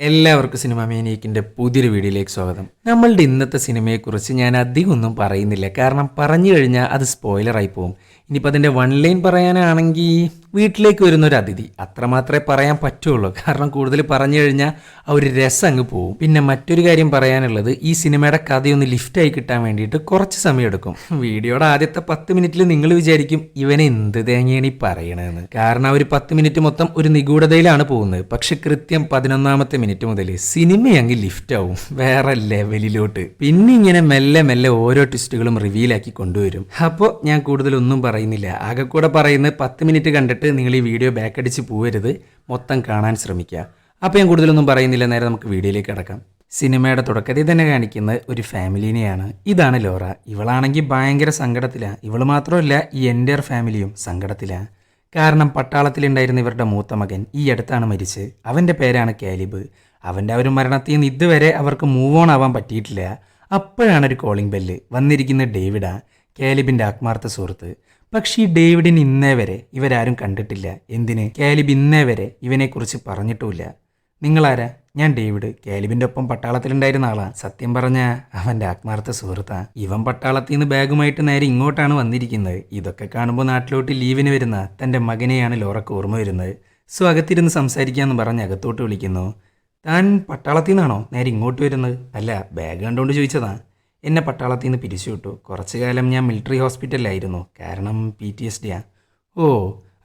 എല്ലാവർക്കും സിനിമ മേനിയക്കിന്റെ പുതിയൊരു വീഡിയോയിലേക്ക് സ്വാഗതം. നമ്മളുടെ ഇന്നത്തെ സിനിമയെക്കുറിച്ച് ഞാൻ അധികം ഒന്നും പറയുന്നില്ല. കാരണം പറഞ്ഞു കഴിഞ്ഞാൽ അത് സ്പോയിലറായി പോകും. ഇനിയിപ്പോൾ അതിന്റെ വൺ ലൈൻ പറയാനാണെങ്കിൽ വീട്ടിലേക്ക് വരുന്ന ഒരു അതിഥി അത്രമാത്രമേ പറയാൻ പറ്റുള്ളൂ. കാരണം കൂടുതൽ പറഞ്ഞു കഴിഞ്ഞാൽ ആ ഒരു രസം അങ്ങ് പോവും. പിന്നെ മറ്റൊരു കാര്യം പറയാനുള്ളത് ഈ സിനിമയുടെ കഥയൊന്ന് ലിഫ്റ്റായി കിട്ടാൻ വേണ്ടിയിട്ട് കുറച്ച് സമയം എടുക്കും. വീഡിയോയുടെ ആദ്യത്തെ പത്ത് മിനിറ്റിൽ നിങ്ങൾ വിചാരിക്കും ഇവനെ എന്ത് തേങ്ങയാണ് ഈ പറയണതെന്ന്. കാരണം ഒരു പത്ത് മിനിറ്റ് മൊത്തം ഒരു നിഗൂഢതയിലാണ് പോകുന്നത്. പക്ഷെ കൃത്യം പതിനൊന്നാമത്തെ മിനിറ്റ് മുതൽ സിനിമ അങ്ങ് ലിഫ്റ്റ് ആവും. വേറെ ലെവലിലോട്ട്. പിന്നെ ഇങ്ങനെ മെല്ലെ മെല്ലെ ഓരോ ട്വിസ്റ്റുകളും റിവീലാക്കി കൊണ്ടുവരും. അപ്പോൾ ഞാൻ കൂടുതലൊന്നും പറയുന്നില്ല. ആകെ കൂടെ പറയുന്നത് പത്ത് മിനിറ്റ് കണ്ടിട്ട് നിങ്ങൾ ഈ വീഡിയോ ബാക്ക് അടിച്ച് പോവരുത്. മൊത്തം കാണാൻ ശ്രമിക്കുക. അപ്പോൾ ഞാൻ കൂടുതലൊന്നും പറയുന്നില്ല. നേരെ നമുക്ക് വീഡിയോയിലേക്ക് കിടക്കാം. സിനിമയുടെ തുടക്കത്തിൽ തന്നെ കാണിക്കുന്ന ഒരു ഫാമിലിനെയാണ്. ഇതാണ് ലോറ. ഇവളാണെങ്കിൽ ഭയങ്കര സങ്കടത്തിലാണ് ഇവൾ മാത്രമല്ല ഈ എന്റെ ഫാമിലിയും സങ്കടത്തിലാണ് കാരണം പട്ടാളത്തിലുണ്ടായിരുന്ന ഇവരുടെ മൂത്ത മകൻ ഈ അടുത്താണ് മരിച്ച്. അവന്റെ പേരാണ് കാലിബ്. അവന്റെ ഒരു മരണത്തിൽ നിന്ന് ഇതുവരെ അവർക്ക് മൂവ് ഓൺ ആവാൻ പറ്റിയിട്ടില്ല. അപ്പോഴാണ് ഒരു കോളിംഗ് ബെല്ല് വന്നിരിക്കുന്ന ഡേവിഡാ കാലിബിന്റെ ആത്മാർത്ഥ സുഹൃത്ത്. പക്ഷേ ഈ ഡേവിഡിന് ഇന്നേ വരെ ഇവരാരും കണ്ടിട്ടില്ല. എന്തിന്? കാലിബ് ഇന്നേ വരെ ഇവനെക്കുറിച്ച് പറഞ്ഞിട്ടുമില്ല. നിങ്ങളാരാ? ഞാൻ ഡേവിഡ്. കാലിബിന്റെ ഒപ്പം പട്ടാളത്തിലുണ്ടായിരുന്ന ആളാ. സത്യം പറഞ്ഞ അവന്റെ ആത്മാർത്ഥ സുഹൃത്താ. ഇവൻ പട്ടാളത്തിൽ നിന്ന് ബാഗുമായിട്ട് നേരെ ഇങ്ങോട്ടാണ് വന്നിരിക്കുന്നത്. ഇതൊക്കെ കാണുമ്പോൾ നാട്ടിലോട്ട് ലീവിന് വരുന്ന തന്റെ മകനെയാണ് ലോറക്ക് ഓർമ്മ വരുന്നത്. സോ അകത്തിരുന്ന് സംസാരിക്കാമെന്ന് പറഞ്ഞ് അകത്തോട്ട് വിളിക്കുന്നു. താൻ പട്ടാളത്തിൽ നിന്നാണോ നേരെ ഇങ്ങോട്ട് വരുന്നത്? അല്ല ബാഗ് കണ്ടുകൊണ്ട് ചോദിച്ചതാ. എന്നെ പട്ടാളത്തിൽ നിന്ന് പിരിച്ചു വിട്ടു. കുറച്ചു കാലം ഞാൻ മിലിറ്ററി ഹോസ്പിറ്റലിലായിരുന്നു കാരണം പി ടി എസ് ഡിയാണ് ഓ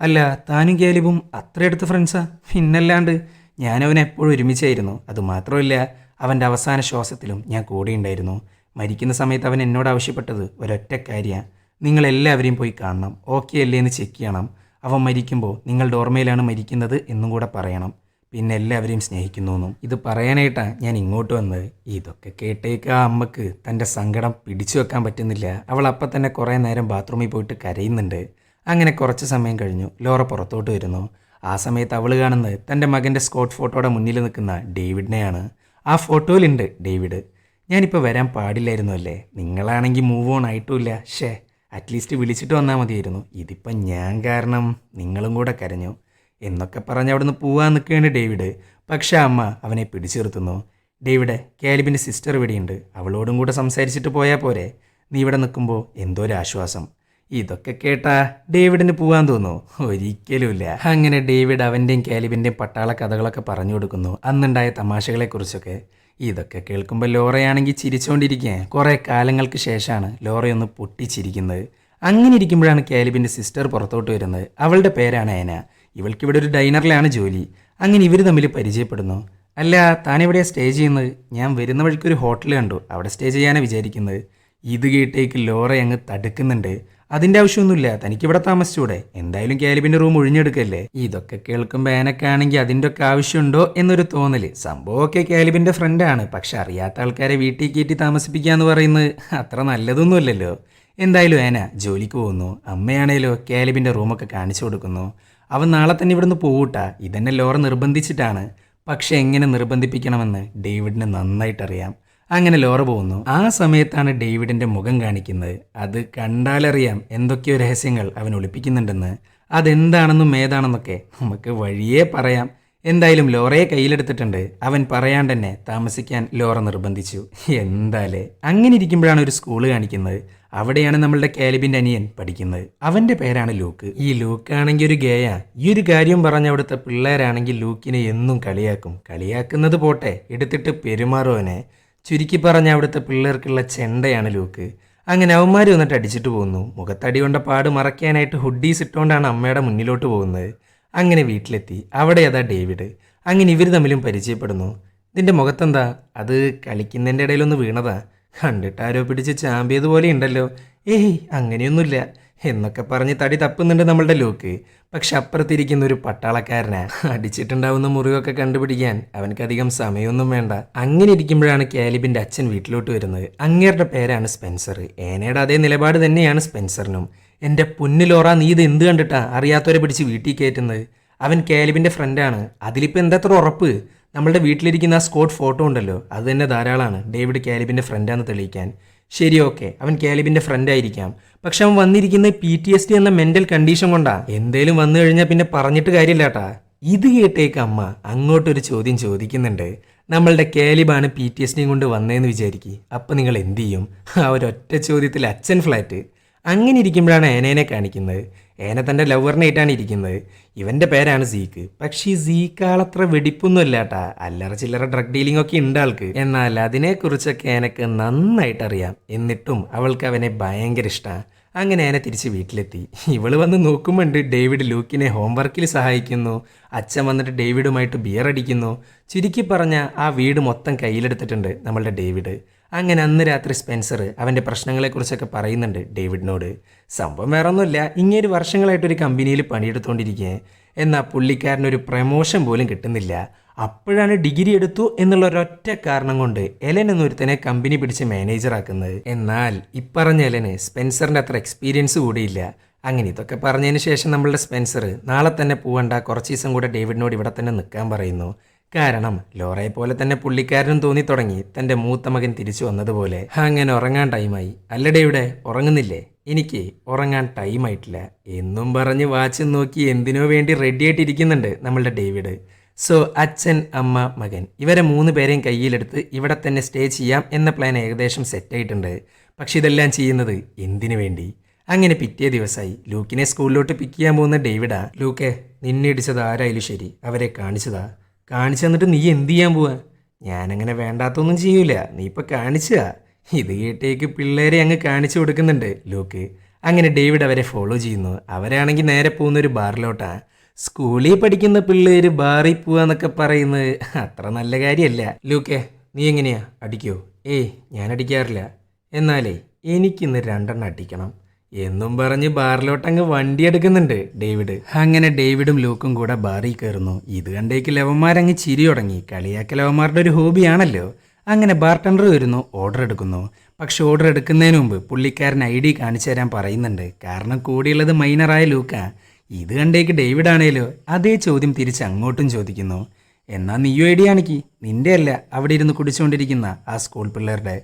അല്ല താനും ഗാലിബും അത്ര അടുത്ത ഫ്രണ്ട്സാ പിന്നല്ലാണ്ട് ഞാനവൻ എപ്പോഴും ഒരുമിച്ചായിരുന്നു. അതുമാത്രമല്ല അവന്റെ അവസാന ശ്വാസത്തിലും ഞാൻ കൂടെയുണ്ടായിരുന്നു മരിക്കുന്ന സമയത്ത് അവൻ എന്നോട് ആവശ്യപ്പെട്ടത് ഒരൊറ്റ കാര്യമാണ് നിങ്ങളെല്ലാവരെയും പോയി കാണണം. ഓക്കെ അല്ലേ എന്ന് ചെക്ക് ചെയ്യണം. അവൻ മരിക്കുമ്പോൾ നിങ്ങളുടെ ഓർമ്മയിലാണ് മരിക്കുന്നത് എന്നും കൂടെ പറയണം. പിന്നെ എല്ലാവരെയും സ്നേഹിക്കുന്നു എന്നും ഇത് പറയാനായിട്ടാണ് ഞാൻ ഇങ്ങോട്ട് വന്നത്. ഇതൊക്കെ കേട്ടേക്ക് ആ അമ്മയ്ക്ക്. തന്റെ സങ്കടം പിടിച്ചു വെക്കാൻ പറ്റുന്നില്ല. അവൾ അപ്പം തന്നെ കുറേ നേരം ബാത്റൂമിൽ പോയിട്ട് കരയുന്നുണ്ട്. അങ്ങനെ കുറച്ച് സമയം കഴിഞ്ഞു. ലോറ പുറത്തോട്ട് വരുന്നു. ആ സമയത്ത് അവൾ കാണുന്നത് തന്റെ മകന്റെ സ്കോട്ട് ഫോട്ടോയുടെ മുന്നിൽ നിൽക്കുന്ന ഡേവിഡിനെയാണ്. ആ ഫോട്ടോയിലുണ്ട് ഡേവിഡ്. ഞാനിപ്പോൾ വരാൻ പാടില്ലായിരുന്നു അല്ലേ? നിങ്ങളാണെങ്കിൽ മൂവ് ഓൺ ആയിട്ടുമില്ല. ഷേ അറ്റ്ലീസ്റ്റ് വിളിച്ചിട്ട് വന്നാൽ മതിയായിരുന്നു. ഇതിപ്പം ഞാൻ കാരണം നിങ്ങളും കൂടെ കരഞ്ഞു. എന്നൊക്കെ പറഞ്ഞ് അവിടുന്ന് പോവാൻ നിൽക്കുകയാണ് ഡേവിഡ്. പക്ഷേ അമ്മ അവനെ പിടിച്ചു നിർത്തുന്നു ഡേവിഡ് കാലിബിന്റെ സിസ്റ്റർ ഇവിടെയുണ്ട്. അവളോടും കൂടെ സംസാരിച്ചിട്ട് പോയാൽ പോരെ. നീ ഇവിടെ നിൽക്കുമ്പോൾ എന്തോ ഒരു ആശ്വാസം. ഇതൊക്കെ കേട്ടാ ഡേവിഡിന് പോവാൻ തോന്നുന്നു. ഒരിക്കലുമില്ല. അങ്ങനെ ഡേവിഡ് അവന്റെയും കാലിബിന്റെയും പട്ടാള കഥകളൊക്കെ പറഞ്ഞു കൊടുക്കുന്നു. അന്നുണ്ടായ തമാശകളെക്കുറിച്ചൊക്കെ. ഇതൊക്കെ കേൾക്കുമ്പോൾ ലോറയാണെങ്കിൽ ചിരിച്ചുകൊണ്ടിരിക്കുക കുറേ കാലങ്ങൾക്ക് ശേഷമാണ് ലോറയൊന്ന് പൊട്ടിച്ചിരിക്കുന്നത്. അങ്ങനെ ഇരിക്കുമ്പോഴാണ് കാലിബിന്റെ സിസ്റ്റർ പുറത്തോട്ട് വരുന്നത്. അവളുടെ പേരാണ് ഏന ഇവൾക്ക് ഇവിടെ ഒരു ഡൈനറിലാണ് ജോലി. അങ്ങനെ ഇവർ തമ്മിൽ പരിചയപ്പെടുന്നു. അല്ല താനെവിടെയാണ് സ്റ്റേ ചെയ്യുന്നത്? ഞാൻ വരുന്ന വഴിക്ക് ഒരു ഹോട്ടൽ കണ്ടു. അവിടെ സ്റ്റേ ചെയ്യാനാണ് വിചാരിക്കുന്നത്. ഇത് കേട്ടേക്ക് ലോറ അങ്ങ് തടുക്കുന്നുണ്ട്. അതിന്റെ ആവശ്യമൊന്നുമില്ല. തനിക്കിവിടെ താമസിച്ചൂടെ. എന്തായാലും കാലിബിന്റെ റൂം ഒഴിഞ്ഞെടുക്കല്ലേ? ഇതൊക്കെ കേൾക്കുമ്പോൾ ആണെങ്കിൽ അതിന്റെ ഒക്കെ ആവശ്യമുണ്ടോ എന്നൊരു തോന്നൽ സംഭവമൊക്കെ കാലിബിന്റെ ഫ്രണ്ടാണ് പക്ഷെ അറിയാത്ത ആൾക്കാരെ വീട്ടിൽ കയറ്റി താമസിപ്പിക്കുക എന്ന് പറയുന്നത് അത്ര നല്ലതൊന്നുമല്ലല്ലോ. എന്തായാലും ആന ജോലിക്ക് പോകുന്നു. അമ്മയാണേലോ കാലിബിന്റെ റൂമൊക്കെ കാണിച്ചു കൊടുക്കുന്നു. അവൻ നാളെ തന്നെ ഇവിടുന്ന് പോകൂട്ടാ ഇതെന്നെ ലോറ നിർബന്ധിച്ചിട്ടാണ്. പക്ഷെ എങ്ങനെ നിർബന്ധിപ്പിക്കണമെന്ന് ഡേവിഡിന് നന്നായിട്ടറിയാം. അങ്ങനെ ലോറ പോകുന്നു. ആ സമയത്താണ് ഡേവിഡിന്റെ മുഖം കാണിക്കുന്നത്. അത് കണ്ടാലറിയാം എന്തൊക്കെയോ രഹസ്യങ്ങൾ അവൻ ഒളിപ്പിക്കുന്നുണ്ടെന്ന്. അതെന്താണെന്നും ഏതാണെന്നൊക്കെ നമുക്ക് വഴിയേ പറയാം. എന്തായാലും ലോറയെ കയ്യിലെടുത്തിട്ടുണ്ട്. അവൻ പറയാണ്ട് തന്നെ താമസിക്കാൻ ലോറ നിർബന്ധിച്ചു. എന്താലേ? അങ്ങനെ ഇരിക്കുമ്പോഴാണ് ഒരു സ്കൂൾ കാണിക്കുന്നത്. അവിടെയാണ് നമ്മളുടെ കാലിബിന്റെ അനിയൻ പഠിക്കുന്നത്. അവന്റെ പേരാണ് ലൂക്ക്. ഈ ലൂക്ക് ആണെങ്കിൽ ഒരു ഗേയാ. ഈ ഒരു കാര്യം പറഞ്ഞ അവിടുത്തെ പിള്ളേരാണെങ്കിൽ ലൂക്കിനെ എന്നും കളിയാക്കും. കളിയാക്കുന്നത് പോട്ടെ എടുത്തിട്ട് പെരുമാറുവനെ ചുരുക്കി പറഞ്ഞ അവിടുത്തെ പിള്ളേർക്കുള്ള ചെണ്ടയാണ് ലൂക്ക്. അങ്ങനെ അവന്മാർ വന്നിട്ട് അടിച്ചിട്ട് പോകുന്നു മുഖത്തടി കൊണ്ട പാട് മറയ്ക്കാനായിട്ട് ഹുഡീസ് ഇട്ടുകൊണ്ടാണ് അമ്മയുടെ മുന്നിലോട്ട് പോകുന്നത്. അങ്ങനെ വീട്ടിലെത്തി. അവിടെ അതാ ഡേവിഡ്. അങ്ങനെ ഇവർ തമ്മിലും പരിചയപ്പെടുന്നു. ഇതിന്റെ മുഖത്തെന്താ? അത് കളിക്കുന്നതിന്റെ ഇടയിലൊന്ന് വീണതാ. കണ്ടിട്ട് ആരോ പിടിച്ച് ചാമ്പിയതുപോലെ ഉണ്ടല്ലോ. ഏയ് അങ്ങനെയൊന്നുമില്ല. എന്നൊക്കെ പറഞ്ഞ് തടി തപ്പുന്നുണ്ട് നമ്മളുടെ ലോക്ക്. പക്ഷെ അപ്പുറത്തിരിക്കുന്ന ഒരു പട്ടാളക്കാരനെ. അടിച്ചിട്ടുണ്ടാവുന്ന മുറിവൊക്കെ കണ്ടുപിടിക്കാൻ അവനക്കധികം സമയമൊന്നും വേണ്ട. അങ്ങനെ ഇരിക്കുമ്പോഴാണ് കാലിബിന്റെ അച്ഛൻ വീട്ടിലോട്ട് വരുന്നത്. അങ്ങേരുടെ പേരാണ് സ്പെൻസർ. ഏനയുടെ അതേ നിലപാട് തന്നെയാണ് സ്പെൻസറിനും. എന്റെ പൊന്നിലോറ നീ ഇത് എന്ത് കണ്ടിട്ടാ അറിയാത്തവരെ പിടിച്ച് വീട്ടിൽ കയറ്റുന്നത്? അവൻ കാലിബിന്റെ ഫ്രണ്ടാണ് അതിലിപ്പോൾ എന്താ അത്ര ഉറപ്പ്? നമ്മളുടെ വീട്ടിലിരിക്കുന്ന ആ സ്കോട്ട് ഫോട്ടോ ഉണ്ടല്ലോ അത് തന്നെ ധാരാളമാണ് ഡേവിഡ് കാലിബിന്റെ ഫ്രണ്ടാന്ന് തെളിയിക്കാൻ. ശരി ഓക്കെ. അവൻ കാലിബിന്റെ ഫ്രണ്ട് ആയിരിക്കാം. പക്ഷെ അവൻ വന്നിരിക്കുന്ന പി ടി എസ് ഡി എന്ന മെന്റൽ കണ്ടീഷൻ കൊണ്ടാ. എന്തേലും വന്നു കഴിഞ്ഞാൽ പിന്നെ പറഞ്ഞിട്ട് കാര്യമില്ല കേട്ടാ ഇത് കേട്ടേക്ക് അമ്മ അങ്ങോട്ടൊരു ചോദ്യം ചോദിക്കുന്നുണ്ട്. നമ്മളുടെ കാലിബാണ് പി ടി എസ് കൊണ്ട് വന്നതെന്ന് വിചാരിക്കും. അപ്പം നിങ്ങൾ എന്ത് ചെയ്യും? ആ ഒരൊറ്റ ചോദ്യത്തിൽ അച്ഛൻ ഫ്ലാറ്റ് അങ്ങനെ ഇരിക്കുമ്പോഴാണ് ഏനേനെ കാണിക്കുന്നത്. ഏന തന്റെ ലവറിനായിട്ടാണ് ഇരിക്കുന്നത്. ഇവന്റെ പേരാണ് സീക്ക്. പക്ഷേ ഈ സീക്ക് ആളത്ര വെടിപ്പൊന്നും ഇല്ലാട്ടാ അല്ലറ ചില്ലറ ഡ്രഗ് ഡീലിംഗ് ഒക്കെ ഉണ്ട് ആൾക്ക്. എന്നാൽ അതിനെക്കുറിച്ചൊക്കെ എനക്ക് നന്നായിട്ട് അറിയാം. എന്നിട്ടും അവൾക്ക് അവനെ ഭയങ്കര ഇഷ്ടമാണ് അങ്ങനെ എന്നെ തിരിച്ച് വീട്ടിലെത്തി. ഇവൾ വന്ന് നോക്കുമ്പോണ്ട് ഡേവിഡ് ലൂക്കിനെ ഹോംവർക്കിൽ സഹായിക്കുന്നു. അച്ഛൻ വന്നിട്ട് ഡേവിഡുമായിട്ട് ബിയർ അടിക്കുന്നു. ചുരുക്കി പറഞ്ഞ ആ വീട് മൊത്തം കയ്യിലെടുത്തിട്ടുണ്ട് നമ്മളുടെ ഡേവിഡ്. അങ്ങനെ അന്ന് രാത്രി സ്പെൻസർ അവന്റെ പ്രശ്നങ്ങളെക്കുറിച്ചൊക്കെ പറയുന്നുണ്ട് ഡേവിഡിനോട്. സംഭവം വേറെ ഒന്നുമില്ല വർഷങ്ങളായിട്ട് ഒരു കമ്പനിയിൽ പണിയെടുത്തുകൊണ്ടിരിക്കുക എന്നാൽ പുള്ളിക്കാരനൊരു പ്രമോഷൻ പോലും കിട്ടുന്നില്ല. അപ്പോഴാണ് ഡിഗ്രി എടുത്തു എന്നുള്ള ഒരൊറ്റ കാരണം കൊണ്ട് എലൻ എന്നൊരുത്തനെ കമ്പനി പിടിച്ച് മാനേജറാക്കുന്നത് എന്നാൽ ഇപ്പറഞ്ഞ എലന് സ്പെൻസറിന്റെ അത്ര എക്സ്പീരിയൻസ് കൂടിയില്ല. അങ്ങനെ ഇതൊക്കെ പറഞ്ഞതിന് ശേഷം നമ്മളുടെ സ്പെൻസർ നാളെ തന്നെ പോവണ്ട കുറച്ച് ദിവസം കൂടെ ഡേവിഡിനോട് ഇവിടെ തന്നെ നിൽക്കാൻ പറയുന്നു. കാരണം ലോറയെ പോലെ തന്നെ പുള്ളിക്കാരനും തോന്നി തുടങ്ങി തന്റെ മൂത്ത മകൻ തിരിച്ചു വന്നതുപോലെ. അങ്ങനെ ഉറങ്ങാൻ ടൈമായി. അല്ലടേ ഇവിടെ ഉറങ്ങുന്നില്ലേ? എനിക്ക് ഉറങ്ങാൻ ടൈമായിട്ടില്ല. എന്നും പറഞ്ഞ് വാച്ച് നോക്കി എന്തിനോ വേണ്ടി റെഡി ആയിട്ടിരിക്കുന്നുണ്ട് നമ്മളുടെ ഡേവിഡ്. സോ അച്ഛൻ അമ്മ മകൻ ഇവരെ മൂന്ന് പേരെയും കയ്യിലെടുത്ത് ഇവിടെ തന്നെ സ്റ്റേ ചെയ്യാം എന്ന പ്ലാൻ ഏകദേശം സെറ്റായിട്ടുണ്ട് പക്ഷെ ഇതെല്ലാം ചെയ്യുന്നത് എന്തിനു വേണ്ടി? അങ്ങനെ പിറ്റേ ദിവസമായി ലൂക്കിനെ സ്കൂളിലോട്ട് പിക്ക് ചെയ്യാൻ പോകുന്ന ഡേവിഡാ ലൂക്കെ നിന്നെ ഇടിച്ചത് ആരായാലും ശരി. അവരെ കാണിച്ചതാ. കാണിച്ചു തന്നിട്ട് നീ എന്ത് ചെയ്യാൻ പോവാ? ഞാനങ്ങനെ വേണ്ടാത്തൊന്നും ചെയ്യൂല. നീ ഇപ്പൊ കാണിച്ചാ ഇത് കേട്ടേക്ക് പിള്ളേരെ അങ്ങ് കാണിച്ചു കൊടുക്കുന്നുണ്ട്. ലൂക്ക് അങ്ങനെ ഡേവിഡ് അവരെ ഫോളോ ചെയ്യുന്നു. അവരാണെങ്കിൽ നേരെ പോകുന്ന ഒരു ബാറിലോട്ടാ. സ്കൂളിൽ പഠിക്കുന്ന പിള്ളേര് ബാറിൽ പോവാന്നൊക്കെ പറയുന്നത് അത്ര നല്ല കാര്യമല്ല ലൂക്കെ നീ എങ്ങനെയാ? അടിക്കോ? ഏയ് ഞാൻ അടിക്കാറില്ല. എന്നാലേ എനിക്കിന്ന് രണ്ടെണ്ണം അടിക്കണം. എന്നും പറഞ്ഞ് ബാറിലോട്ട് അങ്ങ് വണ്ടി എടുക്കുന്നുണ്ട് ഡേവിഡ്. അങ്ങനെ ഡേവിഡും ലൂക്കും കൂടെ ബാറിൽ കയറുന്നു. ഇത് കണ്ടേക്ക് ലവന്മാരങ്ങ് ചിരി തുടങ്ങി. കളിയാക്കി ലവന്മാരുടെ ഒരു ഹോബിയാണല്ലോ. അങ്ങനെ ബാർട്ടണ്ടർ വരുന്നു ഓർഡർ എടുക്കുന്നു. പക്ഷെ ഓർഡർ എടുക്കുന്നതിന് മുമ്പ് പുള്ളിക്കാരൻ ഐ ഡി കാണിച്ചു തരാൻ പറയുന്നുണ്ട്. കാരണം കൂടിയുള്ളത് മൈനറായ ലൂക്കാ. ഇത് കണ്ടേക്ക് ഡേവിഡ് ആണേലോ അതേ ചോദ്യം തിരിച്ച് അങ്ങോട്ടും ചോദിക്കുന്നു. എന്നാ നീയോ ഐ ഡി കാണിക്ക് നിന്റെ അല്ല അവിടെ ഇരുന്ന് കുടിച്ചുകൊണ്ടിരിക്കുന്ന ആ സ്കൂൾ പിള്ളേരുടെ.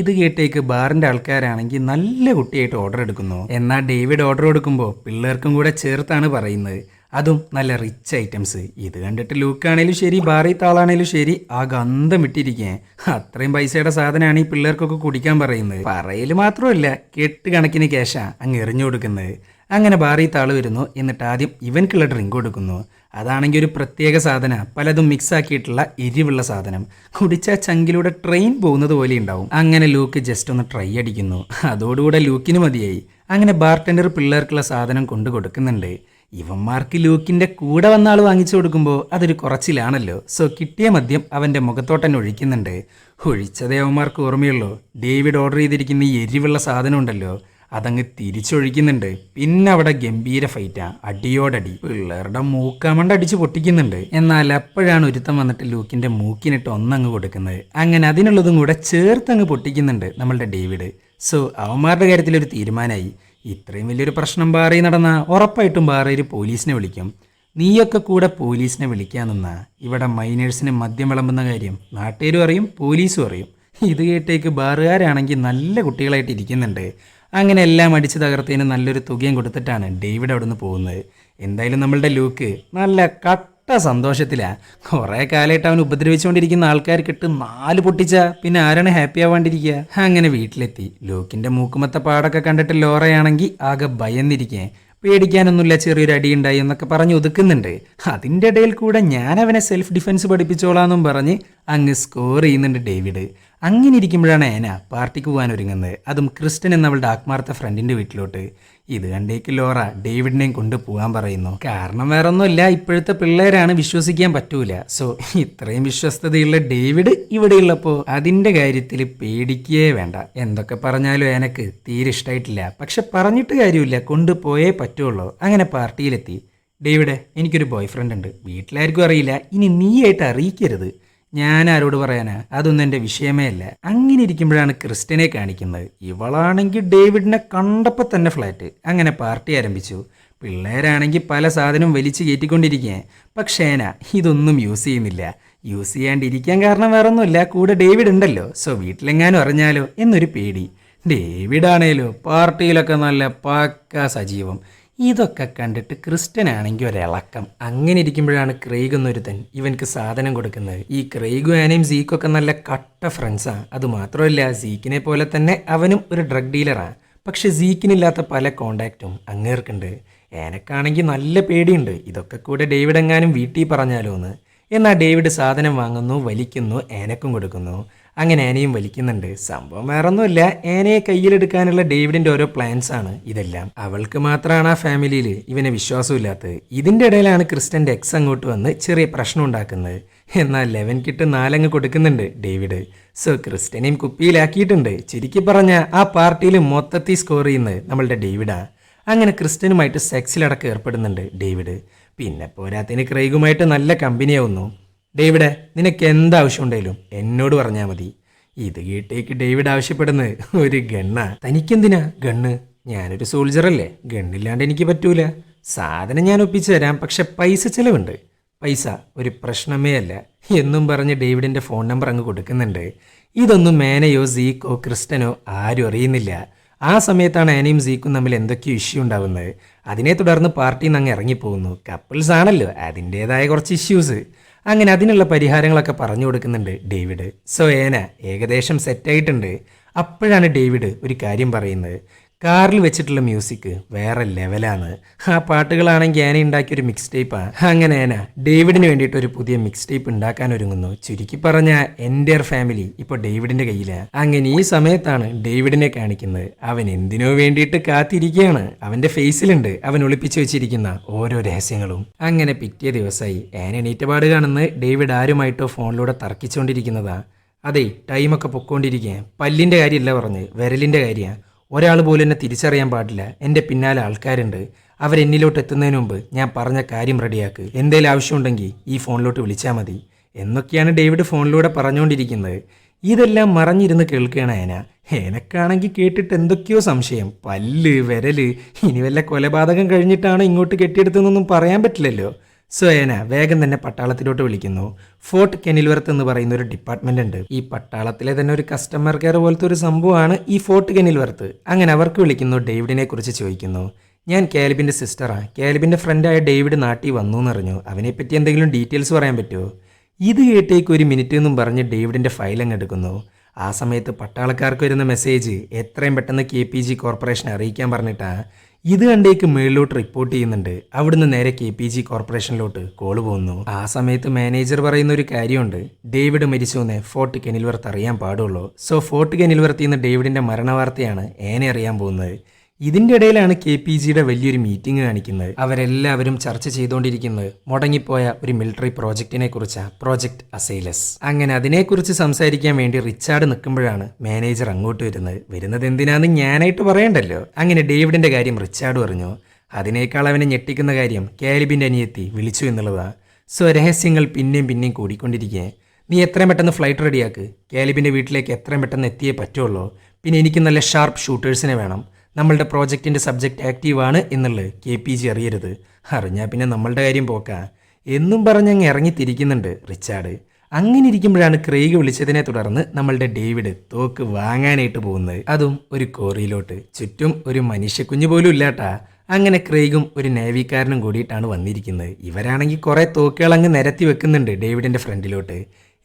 ഇത് കേട്ടേക്ക് ബാറിന്റെ ആൾക്കാരാണെങ്കിൽ നല്ല കുട്ടിയായിട്ട് ഓർഡർ എടുക്കുന്നു. എന്നാൽ ഡേവിഡ് ഓർഡർ കൊടുക്കുമ്പോൾ പിള്ളേർക്കും കൂടെ ചേർത്താണ് പറയുന്നത്. അതും നല്ല റിച്ച് ഐറ്റംസ് ഇത് കണ്ടിട്ട് ലൂക്കാണേലും ശരി ബാറി താളാണേലും ശരി ആ ഗന്ധം വിട്ടിരിക്കേ അത്രയും പൈസയുടെ സാധനമാണ് ഈ പിള്ളേർക്കൊക്കെ കുടിക്കാൻ പറയുന്നത്. പറയൽ മാത്രമല്ല കെട്ട് കണക്കിന് ക്യാഷാ അങ്ങ് എറിഞ്ഞു കൊടുക്കുന്നത്. അങ്ങനെ ബാറി താൾ വരുന്നു. എന്നിട്ട് ആദ്യം ഇവൻക്കുള്ള ഡ്രിങ്ക് കൊടുക്കുന്നു. അതാണെങ്കിൽ ഒരു പ്രത്യേക സാധന. പലതും മിക്സ് ആക്കിയിട്ടുള്ള എരിവുള്ള സാധനം. കുടിച്ച ചങ്കിലൂടെ ട്രെയിൻ പോകുന്നത് പോലെ ഉണ്ടാവും. അങ്ങനെ ലൂക്ക് ജസ്റ്റ് ഒന്ന് ട്രൈ അടിക്കുന്നു. അതോടുകൂടെ ലൂക്കിന് മതിയായി. അങ്ങനെ ബാർട്ടൻഡർ പിള്ളേർക്കുള്ള സാധനം കൊണ്ടു കൊടുക്കുന്നുണ്ട്. ഇവന്മാർക്ക് ലൂക്കിന്റെ കൂടെ വന്ന ആൾ വാങ്ങിച്ചു കൊടുക്കുമ്പോൾ അതൊരു കുറച്ചിലാണല്ലോ. സോ കിട്ടിയ മദ്യം അവന്റെ മുഖത്തോട്ടന്നെ ഒഴിക്കുന്നുണ്ട്. ഒഴിച്ചതേ അവന്മാർക്ക് ഓർമ്മയുള്ളൂ. ഡേവിഡ് ഓർഡർ ചെയ്തിരിക്കുന്ന എരിവുള്ള സാധനം ഉണ്ടല്ലോ. അതങ്ങ് തിരിച്ചൊഴിക്കുന്നുണ്ട് പിന്നെ അവിടെ ഗംഭീര ഫൈറ്റാ അടിയോടടി. പിള്ളേരുടെ മൂക്കാമണ്ട് അടിച്ച് പൊട്ടിക്കുന്നുണ്ട്. എന്നാൽ അപ്പോഴാണ് ഒരുത്തം വന്നിട്ട് ലൂക്കിന്റെ മൂക്കിനിട്ട് ഒന്നങ്ങ് കൊടുക്കുന്നത്. അങ്ങനെ അതിനുള്ളതും കൂടെ ചേർത്ത് അങ്ങ് പൊട്ടിക്കുന്നുണ്ട് നമ്മളുടെ ഡേവിഡ്. സോ അവന്മാരുടെ കാര്യത്തിൽ ഒരു തീരുമാനമായി. ഇത്രയും വലിയൊരു പ്രശ്നം ബാറയിൽ നടന്ന ഉറപ്പായിട്ടും ബാറയിൽ പോലീസിനെ വിളിക്കും. നീയൊക്കെ കൂടെ പോലീസിനെ വിളിക്കാൻ നിന്നാ. ഇവിടെ മൈനേഴ്സിന് മദ്യം വിളമ്പുന്ന കാര്യം നാട്ടുകാരും അറിയും പോലീസും അറിയും. ഇത് കേട്ടേക്ക് ബാറുകാരാണെങ്കിൽ നല്ല കുട്ടികളായിട്ട് ഇരിക്കുന്നുണ്ട്. അങ്ങനെ എല്ലാം അടിച്ചു തകർത്തതിന് നല്ലൊരു തുകയും കൊടുത്തിട്ടാണ് ഡേവിഡ് അവിടെ നിന്ന് പോകുന്നത്. എന്തായാലും നമ്മളുടെ ലൂക്ക് നല്ല കട്ട സന്തോഷത്തിലാണ് കുറേ കാലമായിട്ട് അവൻ ഉപദ്രവിച്ചുകൊണ്ടിരിക്കുന്ന ആൾക്കാർക്കിട്ട് നാല് പൊട്ടിച്ച പിന്നെ ആരാണ് ഹാപ്പി ആവാണ്ടിരിക്കുക? അങ്ങനെ വീട്ടിലെത്തി. ലൂക്കിന്റെ മൂക്കുമത്ത പാടൊക്കെ കണ്ടിട്ട് ലോറയാണെങ്കിൽ ആകെ ഭയന്നിരിക്കേ. പേടിക്കാനൊന്നുമില്ല ചെറിയൊരു അടിയുണ്ടായി എന്നൊക്കെ പറഞ്ഞ് ഒതുക്കുന്നുണ്ട്. അതിന്റെ ഇടയിൽ കൂടെ ഞാൻ അവനെ സെൽഫ് ഡിഫെൻസ് പഠിപ്പിച്ചോളാന്നും പറഞ്ഞ് അങ്ങ് സ്കോർ ചെയ്യുന്നുണ്ട് ഡേവിഡ്. അങ്ങനെ ഇരിക്കുമ്പോഴാണ് ഏന പാർട്ടിക്ക് പോകാൻ ഒരുങ്ങുന്നത്. അതും ക്രിസ്റ്റൻ എന്നവളുടെ ആത്മാർത്ഥ ഫ്രണ്ടിന്റെ വീട്ടിലോട്ട്. ഇത് കണ്ടേക്ക് ലോറ ഡേവിഡിനെയും കൊണ്ട് പോകാൻ പറയുന്നു. കാരണം വേറെ ഒന്നുമില്ല ഇപ്പോഴത്തെ പിള്ളേരാണ് വിശ്വസിക്കാൻ പറ്റൂല. സോ ഇത്രയും വിശ്വസ്തതയുള്ള ഡേവിഡ് ഇവിടെയുള്ളപ്പോൾ അതിന്റെ കാര്യത്തിൽ പേടിക്കേ വേണ്ട. എന്തൊക്കെ പറഞ്ഞാലും എനക്ക് തീരെ ഇഷ്ടമായിട്ടില്ല പക്ഷെ പറഞ്ഞിട്ട് കാര്യമില്ല കൊണ്ടുപോയേ പറ്റുള്ളൂ. അങ്ങനെ പാർട്ടിയിലെത്തി. ഡേവിഡ് എനിക്കൊരു ബോയ് ഫ്രണ്ട് ഉണ്ട്. വീട്ടിലാർക്കും അറിയില്ല. ഇനി നീയായിട്ട് അറിയിക്കരുത്. ഞാൻ ആരോട് പറയാനാ? അതൊന്നും എന്റെ വിഷയമേ അല്ല. അങ്ങനെ ഇരിക്കുമ്പോഴാണ് ക്രിസ്റ്റിനെ കാണിക്കുന്നത്. ഇവളാണെങ്കിൽ ഡേവിഡിനെ കണ്ടപ്പോൾ തന്നെ ഫ്ലാറ്റ്. അങ്ങനെ പാർട്ടി ആരംഭിച്ചു. പിള്ളേരാണെങ്കിൽ പല സാധനവും വലിച്ചു കയറ്റിക്കൊണ്ടിരിക്കുക പക്ഷേ ഇതൊന്നും യൂസ് ചെയ്യുന്നില്ല. യൂസ് ചെയ്യാണ്ടിരിക്കാൻ കാരണം വേറെ ഒന്നുമില്ല കൂടെ ഡേവിഡ് ഉണ്ടല്ലോ. സോ വീട്ടിലെങ്ങാനും അറിഞ്ഞാലോ? എന്നൊരു പേടി. ഡേവിഡ് ആണേലോ പാർട്ടിയിലൊക്കെ നല്ല പക്ക സജീവം. ഇതൊക്കെ കണ്ടിട്ട് ക്രിസ്ത്യൻ ആണെങ്കിൽ ഒരിളക്കം. അങ്ങനെ ഇരിക്കുമ്പോഴാണ് ക്രെയ്ഗ് എന്നൊരുത്തൻ ഇവൻക്ക് സാധനം കൊടുക്കുന്നത്. ഈ ക്രെയ്ഗു ആനയും സീക്കൊക്കെ നല്ല കട്ട ഫ്രണ്ട്സാണ് അത് മാത്രമല്ല സീക്കിനെ പോലെ തന്നെ അവനും ഒരു ഡ്രഗ് ഡീലറാണ് പക്ഷെ സീക്കിനില്ലാത്ത പല കോണ്ടാക്റ്റും അങ്ങേർക്കുണ്ട്. ഏനക്കാണെങ്കിൽ നല്ല പേടിയുണ്ട്. ഇതൊക്കെ കൂടെ ഡേവിഡ് എങ്ങാനും വീട്ടിൽ പറഞ്ഞാലോ എന്ന് എന്നാൽ ഡേവിഡ് സാധനം വാങ്ങുന്നു വലിക്കുന്നു ഏനക്കും കൊടുക്കുന്നു. അങ്ങനെ ആനയും വലിക്കുന്നുണ്ട്. സംഭവം വേറൊന്നുമില്ല. ആനയെ കയ്യിലെടുക്കാനുള്ള ഡേവിഡിന്റെ ഓരോ പ്ലാൻസ് ആണ് ഇതെല്ലാം. അവൾക്ക് മാത്രമാണ് ആ ഫാമിലിയിൽ ഇവനെ വിശ്വാസമില്ലാത്തത്. ഇതിന്റെ ഇടയിലാണ് ക്രിസ്റ്റന്റെ എക്സ് അങ്ങോട്ട് വന്ന് ചെറിയ പ്രശ്നം ഉണ്ടാക്കുന്നത്. എന്നാൽ ലെവൻ കിട്ട് നാലങ്ങ് കൊടുക്കുന്നുണ്ട് ഡേവിഡ്. സോ ക്രിസ്റ്റനെയും കുപ്പിയിലാക്കിയിട്ടുണ്ട്. ചുരുക്കി പറഞ്ഞ ആ പാർട്ടിയിൽ മൊത്തത്തിൽ സ്കോർ ചെയ്യുന്നത് നമ്മളുടെ ഡേവിഡാ. അങ്ങനെ ക്രിസ്റ്റനുമായിട്ട് സെക്സിലടക്കം ഏർപ്പെടുന്നുണ്ട് ഡേവിഡ്. പിന്നെ പോരാത്തിന് ക്രൈഗുമായിട്ട് നല്ല കമ്പനിയാവുന്നു ഡേവിഡ് നിനക്ക് എന്താവശ്യം ഉണ്ടെങ്കിലും എന്നോട് പറഞ്ഞാൽ മതി. ഇത് കേട്ടേക്ക് ഡേവിഡ് ആവശ്യപ്പെടുന്നത് ഒരു ഗണ്ണ. തനിക്കെന്തിനാ ഗണ്ണ്? ഞാനൊരു സോൾജറല്ലേ. ഗണ്ണില്ലാണ്ട് എനിക്ക് പറ്റൂല. സാധനം ഞാൻ ഒപ്പിച്ചു തരാം പക്ഷെ പൈസ ചിലവുണ്ട്. പൈസ ഒരു പ്രശ്നമേ അല്ല. എന്നും പറഞ്ഞ് ഡേവിഡിന്റെ ഫോൺ നമ്പർ അങ്ങ് കൊടുക്കുന്നുണ്ട്. ഇതൊന്നും മേനയോ സീക്കോ ക്രിസ്റ്റനോ ആരും അറിയുന്നില്ല. ആ സമയത്താണ് ആനയും സീക്കും തമ്മിൽ എന്തൊക്കെയോ ഇഷ്യൂ ഉണ്ടാവുന്നത്. അതിനെ തുടർന്ന് പാർട്ടിയിൽ നിന്ന് അങ്ങ് ഇറങ്ങിപ്പോകുന്നു. കപ്പിൾസ് ആണല്ലോ അതിന്റെതായ കുറച്ച് ഇഷ്യൂസ്. അങ്ങനെ അതിനുള്ള പരിഹാരങ്ങളൊക്കെ പറഞ്ഞു കൊടുക്കുന്നുണ്ട് ഡേവിഡ്. സോ ഏന ഏകദേശം സെറ്റായിട്ടുണ്ട് അപ്പോഴാണ് ഡേവിഡ് ഒരു കാര്യം പറയുന്നത്. കാറിൽ വെച്ചിട്ടുള്ള മ്യൂസിക് വേറെ ലെവലാണ് ആ പാട്ടുകളാണെങ്കിൽ ആന ഉണ്ടാക്കിയ ഒരു മിക്സ് ടേപ്പാണ് അങ്ങനെ ആന ഡേവിഡിന് വേണ്ടിയിട്ട് ഒരു പുതിയ മിക്സ് ടേപ്പ് ഉണ്ടാക്കാൻ ഒരുങ്ങുന്നു. ചുരുക്കി പറഞ്ഞ എന്റെ ഫാമിലി ഇപ്പോൾ ഡേവിഡിന്റെ കയ്യിലാണ് അങ്ങനെ ഈ സമയത്താണ് ഡേവിഡിനെ കാണിക്കുന്നത്. അവൻ എന്തിനോ വേണ്ടിയിട്ട് കാത്തിരിക്കുകയാണ്. അവന്റെ ഫേസിലുണ്ട് അവൻ ഒളിപ്പിച്ചു വെച്ചിരിക്കുന്ന ഓരോ രഹസ്യങ്ങളും. അങ്ങനെ പിറ്റേ ദിവസമായി ആന എണീറ്റപാട് കാണുന്ന ഡേവിഡ് ആരുമായിട്ടോ ഫോണിലൂടെ തർക്കിച്ചുകൊണ്ടിരിക്കുന്നതാ. അതെ ടൈമൊക്കെ പൊക്കോണ്ടിരിക്കുക പല്ലിന്റെ കാര്യമല്ല പറഞ്ഞ് വിരലിന്റെ കാര്യമാണ് ഒരാൾ പോലും എന്നെ തിരിച്ചറിയാൻ പാടില്ല. എന്റെ പിന്നാലെ ആൾക്കാരുണ്ട്. അവരെന്നിലോട്ട് എത്തുന്നതിന് മുമ്പ് ഞാൻ പറഞ്ഞ കാര്യം റെഡിയാക്ക്. എന്തേലും ആവശ്യമുണ്ടെങ്കിൽ ഈ ഫോണിലോട്ട് വിളിച്ചാൽ മതി. എന്നൊക്കെയാണ് ഡേവിഡ് ഫോണിലൂടെ പറഞ്ഞുകൊണ്ടിരിക്കുന്നത്. ഇതെല്ലാം മറഞ്ഞിരുന്ന് കേൾക്കുകയാണ് ഏന എനക്കാണെങ്കിൽ കേട്ടിട്ട് എന്തൊക്കെയോ സംശയം. പല്ല് വിരൽ ഇനി വല്ല കൊലപാതകം കഴിഞ്ഞിട്ടാണ് ഇങ്ങോട്ട് കെട്ടിയെടുത്തതെന്നൊന്നും പറയാൻ പറ്റില്ലല്ലോ. സോ വേഗം തന്നെ പട്ടാളത്തിലോട്ട് വിളിക്കുന്നു. ഫോർട്ട് കെനിൽവർത്ത് എന്ന് പറയുന്ന ഒരു ഡിപ്പാർട്ട്മെന്റ് ഉണ്ട്. ഈ പട്ടാളത്തിലെ തന്നെ ഒരു കസ്റ്റമർ കെയർ പോലത്തെ ഒരു സംഭവമാണ് ഈ ഫോർട്ട് കെനിൽവർത്ത്. അങ്ങനെ അവർക്ക് വിളിക്കുന്നു ഡേവിഡിനെ കുറിച്ച് ചോദിക്കുന്നു. ഞാൻ കാലിബിന്റെ സിസ്റ്ററാണ് കാലിബിന്റെ ഫ്രണ്ടായ ഡേവിഡ് നാട്ടിൽ വന്നു എന്നറിഞ്ഞു. അവനെപ്പറ്റി എന്തെങ്കിലും ഡീറ്റെയിൽസ് പറയാൻ പറ്റുമോ? ഇത് കേട്ടേക്ക് ഒരു മിനിറ്റ് എന്നും പറഞ്ഞ് ഡേവിഡിന്റെ ഫയൽ അങ്ങ് എടുക്കുന്നു. ആ സമയത്ത് പട്ടാളക്കാർക്ക് വരുന്ന മെസ്സേജ് എത്രയും പെട്ടെന്ന് കെ പി ജി കോർപ്പറേഷനെ അറിയിക്കാൻ പറഞ്ഞിട്ടാ. ഇത് കണ്ടേക്ക് മേളിലോട്ട് റിപ്പോർട്ട് ചെയ്യുന്നുണ്ട്. അവിടുന്ന് നേരെ കെ പി ജി കോർപ്പറേഷനിലോട്ട് കോൾ പോകുന്നു. ആ സമയത്ത് മാനേജർ പറയുന്ന ഒരു കാര്യമുണ്ട്. ഡേവിഡ് മരിച്ചു എന്ന് ഫോർട്ട് കെനിൽവർത്ത് അറിയാൻ പാടുള്ളൂ. സോ ഫോർട്ട് കെനിൽവർത്തിൽ നിന്ന് ഡേവിഡിന്റെ മരണവാർത്തയാണ് ഏനെ അറിയാൻ പോകുന്നത്. ഇതിന്റെ ഇടയിലാണ് കെ പി ജിയുടെ വലിയൊരു മീറ്റിംഗ് കാണിക്കുന്നത്. അവരെല്ലാവരും ചർച്ച ചെയ്തുകൊണ്ടിരിക്കുന്നത് മുടങ്ങിപ്പോയ ഒരു മിലിറ്ററി പ്രോജക്റ്റിനെ കുറിച്ചാണ് പ്രോജക്ട് അസൈലസ്. അങ്ങനെ അതിനെക്കുറിച്ച് സംസാരിക്കാൻ വേണ്ടി റിച്ചാർഡ് നിൽക്കുമ്പോഴാണ് മാനേജർ അങ്ങോട്ട് വരുന്നത്. വരുന്നത് എന്തിനാന്ന് ഞാനായിട്ട് പറയണ്ടല്ലോ? അങ്ങനെ ഡേവിഡിന്റെ കാര്യം റിച്ചാർഡ് പറഞ്ഞു. അതിനേക്കാൾ അവനെ ഞെട്ടിക്കുന്ന കാര്യം കാലിബിന്റെ അനിയത്തി വിളിച്ചു എന്നുള്ളതാണ് സോ രഹസ്യങ്ങൾ പിന്നെയും പിന്നെയും കൂടിക്കൊണ്ടിരിക്കുക നീ എത്രയും പെട്ടെന്ന് ഫ്ലൈറ്റ് റെഡിയാക്ക്. കാലിബിന്റെ വീട്ടിലേക്ക് എത്രയും പെട്ടെന്ന് എത്തിയേ പറ്റുള്ളൂ. പിന്നെ എനിക്ക് നല്ല ഷാർപ്പ് ഷൂട്ടേഴ്സിനെ വേണം. നമ്മളുടെ പ്രോജക്റ്റിന്റെ സബ്ജക്റ്റ് ആക്റ്റീവാണ് എന്നുള്ളത് കെ പി ജി അറിയരുത്. അറിഞ്ഞാൽ പിന്നെ നമ്മളുടെ കാര്യം പോക്കാ. എന്നും പറഞ്ഞ് അങ്ങ് ഇറങ്ങിത്തിരിക്കുന്നുണ്ട് റിച്ചാർഡ്. അങ്ങനെ ഇരിക്കുമ്പോഴാണ് ക്രെയ്ഗ് വിളിച്ചതിനെ തുടർന്ന് നമ്മളുടെ ഡേവിഡ് തോക്ക് വാങ്ങാനായിട്ട് പോകുന്നത്. അതും ഒരു കോറിയിലോട്ട്. ചുറ്റും ഒരു മനുഷ്യക്കുഞ്ഞു പോലും ഇല്ലാട്ടാ. അങ്ങനെ ക്രെയ്ഗും ഒരു നേവിക്കാരനും കൂടിയിട്ടാണ് വന്നിരിക്കുന്നത്. ഇവരാണെങ്കിൽ കുറേ തോക്കുകൾ അങ്ങ് നിരത്തി വെക്കുന്നുണ്ട് ഡേവിഡിന്റെ ഫ്രണ്ടിലോട്ട്.